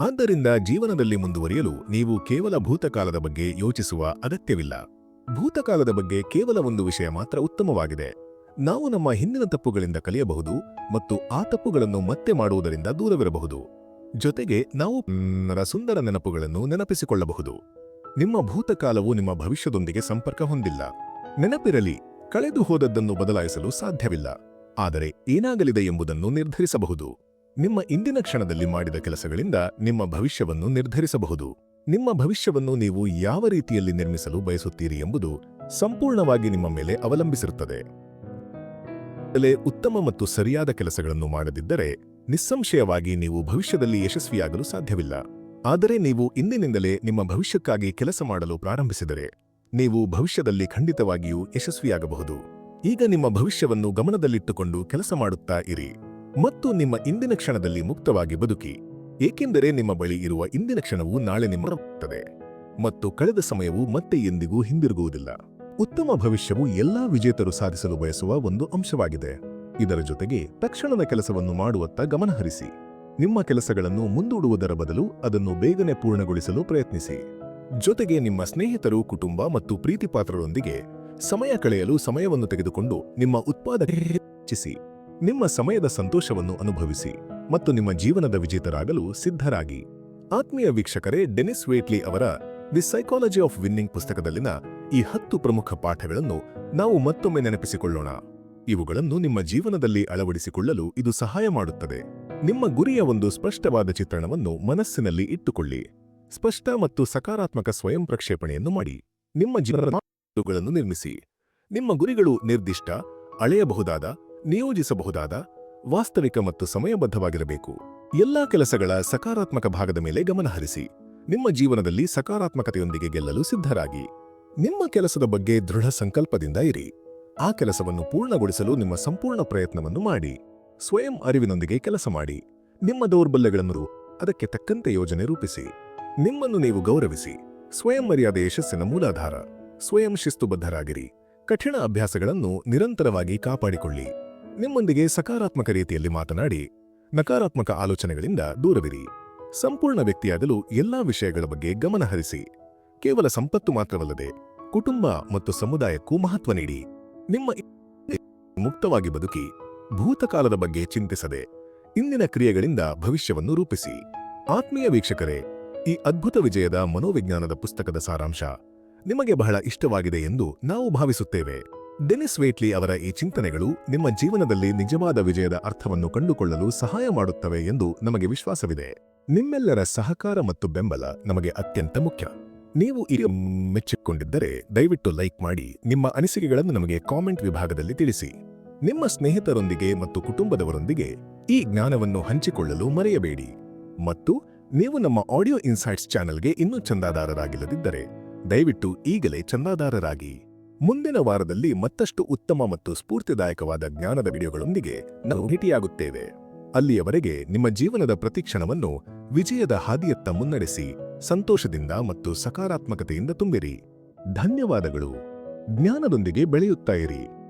ಆದ್ದರಿಂದ ಜೀವನದಲ್ಲಿ ಮುಂದುವರಿಯಲು ನೀವು ಕೇವಲ ಭೂತಕಾಲದ ಬಗ್ಗೆ ಯೋಚಿಸುವ ಅಗತ್ಯವಿಲ್ಲ. ಭೂತಕಾಲದ ಬಗ್ಗೆ ಕೇವಲ ಒಂದು ವಿಷಯ ಮಾತ್ರ ಉತ್ತಮವಾಗಿದೆ. ನಾವು ನಮ್ಮ ಹಿಂದಿನ ತಪ್ಪುಗಳಿಂದ ಕಲಿಯಬಹುದು ಮತ್ತು ಆ ತಪ್ಪುಗಳನ್ನು ಮತ್ತೆ ಮಾಡುವುದರಿಂದ ದೂರವಿರಬಹುದು. ಜೊತೆಗೆ ನಾವು ಸುಂದರ ನೆನಪುಗಳನ್ನು ನೆನಪಿಸಿಕೊಳ್ಳಬಹುದು. ನಿಮ್ಮ ಭೂತಕಾಲವು ನಿಮ್ಮ ಭವಿಷ್ಯದೊಂದಿಗೆ ಸಂಪರ್ಕ ಹೊಂದಿಲ್ಲ. ನೆನಪಿರಲಿ ಕಳೆದು ಹೋದದ್ದನ್ನು ಬದಲಾಯಿಸಲು ಸಾಧ್ಯವಿಲ್ಲ. ಆದರೆ ಏನಾಗಲಿದೆ ಎಂಬುದನ್ನು ನಿರ್ಧರಿಸಬಹುದು. ನಿಮ್ಮ ಇಂದಿನ ಕ್ಷಣದಲ್ಲಿ ಮಾಡಿದ ಕೆಲಸಗಳಿಂದ ನಿಮ್ಮ ಭವಿಷ್ಯವನ್ನು ನಿರ್ಧರಿಸಬಹುದು. ನಿಮ್ಮ ಭವಿಷ್ಯವನ್ನು ನೀವು ಯಾವ ರೀತಿಯಲ್ಲಿ ನಿರ್ಮಿಸಲು ಬಯಸುತ್ತೀರಿ ಎಂಬುದು ಸಂಪೂರ್ಣವಾಗಿ ನಿಮ್ಮ ಮೇಲೆ ಅವಲಂಬಿಸಿರುತ್ತದೆ. ಉತ್ತಮ ಮತ್ತು ಸರಿಯಾದ ಕೆಲಸಗಳನ್ನು ಮಾಡದಿದ್ದರೆ ನಿಸ್ಸಂಶಯವಾಗಿ ನೀವು ಭವಿಷ್ಯದಲ್ಲಿ ಯಶಸ್ವಿಯಾಗಲು ಸಾಧ್ಯವಿಲ್ಲ. ಆದರೆ ನೀವು ಇಂದಿನಿಂದಲೇ ನಿಮ್ಮ ಭವಿಷ್ಯಕ್ಕಾಗಿ ಕೆಲಸ ಮಾಡಲು ಪ್ರಾರಂಭಿಸಿದರೆ, ನೀವು ಭವಿಷ್ಯದಲ್ಲಿ ಖಂಡಿತವಾಗಿಯೂ ಯಶಸ್ವಿಯಾಗಬಹುದು. ಈಗ ನಿಮ್ಮ ಭವಿಷ್ಯವನ್ನು ಗಮನದಲ್ಲಿಟ್ಟುಕೊಂಡು ಕೆಲಸ ಮಾಡುತ್ತಾ ಇರಿ ಮತ್ತು ನಿಮ್ಮ ಇಂದಿನ ಕ್ಷಣದಲ್ಲಿ ಮುಕ್ತವಾಗಿ ಬದುಕಿ. ಏಕೆಂದರೆ ನಿಮ್ಮ ಬಳಿ ಇರುವ ಇಂದಿನ ಕ್ಷಣವು ನಾಳೆ ನಿಮ್ಮತ್ತದೆ ಮತ್ತು ಕಳೆದ ಸಮಯವು ಮತ್ತೆ ಎಂದಿಗೂ ಹಿಂದಿರುಗುವುದಿಲ್ಲ. ಉತ್ತಮ ಭವಿಷ್ಯವು ಎಲ್ಲಾ ವಿಜೇತರು ಸಾಧಿಸಲು ಬಯಸುವ ಒಂದು ಅಂಶವಾಗಿದೆ. ಇದರ ಜೊತೆಗೆ ತಕ್ಷಣದ ಕೆಲಸವನ್ನು ಮಾಡುವತ್ತ ಗಮನಹರಿಸಿ. ನಿಮ್ಮ ಕೆಲಸಗಳನ್ನು ಮುಂದೂಡುವುದರ ಬದಲು ಅದನ್ನು ಬೇಗನೆ ಪೂರ್ಣಗೊಳಿಸಲು ಪ್ರಯತ್ನಿಸಿ. ಜೊತೆಗೆ ನಿಮ್ಮ ಸ್ನೇಹಿತರು, ಕುಟುಂಬ ಮತ್ತು ಪ್ರೀತಿಪಾತ್ರರೊಂದಿಗೆ ಸಮಯ ಕಳೆಯಲು ಸಮಯವನ್ನು ತೆಗೆದುಕೊಂಡು ನಿಮ್ಮ ಉತ್ಪಾದನೆ ಹೆಚ್ಚಿಸಿ, ನಿಮ್ಮ ಸಮಯದ ಸಂತೋಷವನ್ನು ಅನುಭವಿಸಿ ಮತ್ತು ನಿಮ್ಮ ಜೀವನದ ವಿಜೇತರಾಗಲು ಸಿದ್ಧರಾಗಿ. ಆತ್ಮೀಯ ವೀಕ್ಷಕರೇ, ಡೆನಿಸ್ ವೇಟ್ಲಿ ಅವರ ದಿ ಸೈಕಾಲಜಿ ಆಫ್ ವಿನ್ನಿಂಗ್ ಪುಸ್ತಕದಲ್ಲಿನ ಈ ಹತ್ತು ಪ್ರಮುಖ ಪಾಠಗಳನ್ನು ನಾವು ಮತ್ತೊಮ್ಮೆ ನೆನಪಿಸಿಕೊಳ್ಳೋಣ. ಇವುಗಳನ್ನು ನಿಮ್ಮ ಜೀವನದಲ್ಲಿ ಅಳವಡಿಸಿಕೊಳ್ಳಲು ಇದು ಸಹಾಯ ಮಾಡುತ್ತದೆ. ನಿಮ್ಮ ಗುರಿಯ ಒಂದು ಸ್ಪಷ್ಟವಾದ ಚಿತ್ರಣವನ್ನು ಮನಸ್ಸಿನಲ್ಲಿ ಇಟ್ಟುಕೊಳ್ಳಿ. ಸ್ಪಷ್ಟ ಮತ್ತು ಸಕಾರಾತ್ಮಕ ಸ್ವಯಂ ಪ್ರಕ್ಷೇಪಣೆಯನ್ನು ಮಾಡಿ. ನಿಮ್ಮ ಜೀವನಗಳನ್ನು ನಿರ್ಮಿಸಿ. ನಿಮ್ಮ ಗುರಿಗಳು ನಿರ್ದಿಷ್ಟ, ಅಳೆಯಬಹುದಾದ, ನಿಯೋಜಿಸಬಹುದಾದ, ವಾಸ್ತವಿಕ ಮತ್ತು ಸಮಯಬದ್ಧವಾಗಿರಬೇಕು. ಎಲ್ಲಾ ಕೆಲಸಗಳ ಸಕಾರಾತ್ಮಕ ಭಾಗದ ಮೇಲೆ ಗಮನಹರಿಸಿ ನಿಮ್ಮ ಜೀವನದಲ್ಲಿ ಸಕಾರಾತ್ಮಕತೆಯೊಂದಿಗೆ ಗೆಲ್ಲಲು ಸಿದ್ಧರಾಗಿ. ನಿಮ್ಮ ಕೆಲಸದ ಬಗ್ಗೆ ದೃಢ ಸಂಕಲ್ಪದಿಂದ ಇರಿ. ಆ ಕೆಲಸವನ್ನು ಪೂರ್ಣಗೊಳಿಸಲು ನಿಮ್ಮ ಸಂಪೂರ್ಣ ಪ್ರಯತ್ನವನ್ನು ಮಾಡಿ. ಸ್ವಯಂ ಅರಿವಿನೊಂದಿಗೆ ಕೆಲಸ ಮಾಡಿ. ನಿಮ್ಮ ದೌರ್ಬಲ್ಯಗಳನ್ನು ಅದಕ್ಕೆ ತಕ್ಕಂತೆ ಯೋಜನೆ ರೂಪಿಸಿ. ನಿಮ್ಮನ್ನು ನೀವು ಗೌರವಿಸಿ. ಸ್ವಯಂ ಮರ್ಯಾದೆ ಯಶಸ್ಸಿನ ಮೂಲಾಧಾರ. ಸ್ವಯಂ ಶಿಸ್ತುಬದ್ಧರಾಗಿರಿ. ಕಠಿಣ ಅಭ್ಯಾಸಗಳನ್ನು ನಿರಂತರವಾಗಿ ಕಾಪಾಡಿಕೊಳ್ಳಿ. ನಿಮ್ಮೊಂದಿಗೆ ಸಕಾರಾತ್ಮಕ ರೀತಿಯಲ್ಲಿ ಮಾತನಾಡಿ, ನಕಾರಾತ್ಮಕ ಆಲೋಚನೆಗಳಿಂದ ದೂರವಿರಿ. ಸಂಪೂರ್ಣ ವ್ಯಕ್ತಿಯಾಗಲು ಎಲ್ಲಾ ವಿಷಯಗಳ ಬಗ್ಗೆ ಗಮನಹರಿಸಿ ಕೇವಲ ಸಂಪತ್ತು ಮಾತ್ರವಲ್ಲದೆ ಕುಟುಂಬ ಮತ್ತು ಸಮುದಾಯಕ್ಕೂ ಮಹತ್ವ ನೀಡಿ. ನಿಮ್ಮ ಮುಕ್ತವಾಗಿ ಬದುಕಿ, ಭೂತಕಾಲದ ಬಗ್ಗೆ ಚಿಂತಿಸದೆ, ಇಂದಿನ ಕ್ರಿಯೆಗಳಿಂದ ಭವಿಷ್ಯವನ್ನು ರೂಪಿಸಿ. ಆತ್ಮೀಯ ವೀಕ್ಷಕರೇ, ಈ ಅದ್ಭುತ ವಿಜಯದ ಮನೋವಿಜ್ಞಾನದ ಪುಸ್ತಕದ ಸಾರಾಂಶ. ನಿಮಗೆ ಬಹಳ ಇಷ್ಟವಾಗಿದೆ ಎಂದು ನಾವು ಭಾವಿಸುತ್ತೇವೆ. ಡೆನಿಸ್ ವೇಟ್ಲಿ ಅವರ ಈ ಚಿಂತನೆಗಳು ನಿಮ್ಮ ಜೀವನದಲ್ಲಿ ನಿಜವಾದ ವಿಜಯದ ಅರ್ಥವನ್ನು ಕಂಡುಕೊಳ್ಳಲು ಸಹಾಯ ಮಾಡುತ್ತವೆ ಎಂದು ನಮಗೆ ವಿಶ್ವಾಸವಿದೆ. ನಿಮ್ಮೆಲ್ಲರ ಸಹಕಾರ ಮತ್ತು ಬೆಂಬಲ ನಮಗೆ ಅತ್ಯಂತ ಮುಖ್ಯ. ನೀವು ಈ ಮೆಚ್ಚಿಕೊಂಡಿದ್ದರೆ ದಯವಿಟ್ಟು ಲೈಕ್ ಮಾಡಿ, ನಿಮ್ಮ ಅನಿಸಿಕೆಗಳನ್ನು ನಮಗೆ ಕಾಮೆಂಟ್ ವಿಭಾಗದಲ್ಲಿ ತಿಳಿಸಿ. ನಿಮ್ಮ ಸ್ನೇಹಿತರೊಂದಿಗೆ ಮತ್ತು ಕುಟುಂಬದವರೊಂದಿಗೆ ಈ ಜ್ಞಾನವನ್ನು ಹಂಚಿಕೊಳ್ಳಲು ಮರೆಯಬೇಡಿ. ಮತ್ತು ನೀವು ನಮ್ಮ ಆಡಿಯೋ ಇನ್ಸೈಟ್ಸ್ ಚಾನೆಲ್ಗೆ ಇನ್ನೂ ಚಂದಾದಾರರಾಗಿಲ್ಲದಿದ್ದರೆ ದಯವಿಟ್ಟು ಈಗಲೇ ಚಂದಾದಾರರಾಗಿ ಮುಂದಿನ ವಾರದಲ್ಲಿ ಮತ್ತಷ್ಟು ಉತ್ತಮ ಮತ್ತು ಸ್ಫೂರ್ತಿದಾಯಕವಾದ ಜ್ಞಾನದ ವಿಡಿಯೋಗಳೊಂದಿಗೆ ನಾವು ಭೇಟಿಯಾಗುತ್ತೇವೆ. ಅಲ್ಲಿಯವರೆಗೆ ನಿಮ್ಮ ಜೀವನದ ಪ್ರತಿಕ್ಷಣವನ್ನು ವಿಜಯದ ಹಾದಿಯತ್ತ ಮುನ್ನಡೆಸಿ, ಸಂತೋಷದಿಂದ ಮತ್ತು ಸಕಾರಾತ್ಮಕತೆಯಿಂದ ತುಂಬಿರಿ. ಧನ್ಯವಾದಗಳು. ಜ್ಞಾನದೊಂದಿಗೆ ಬೆಳೆಯುತ್ತಾ ಇರಿ.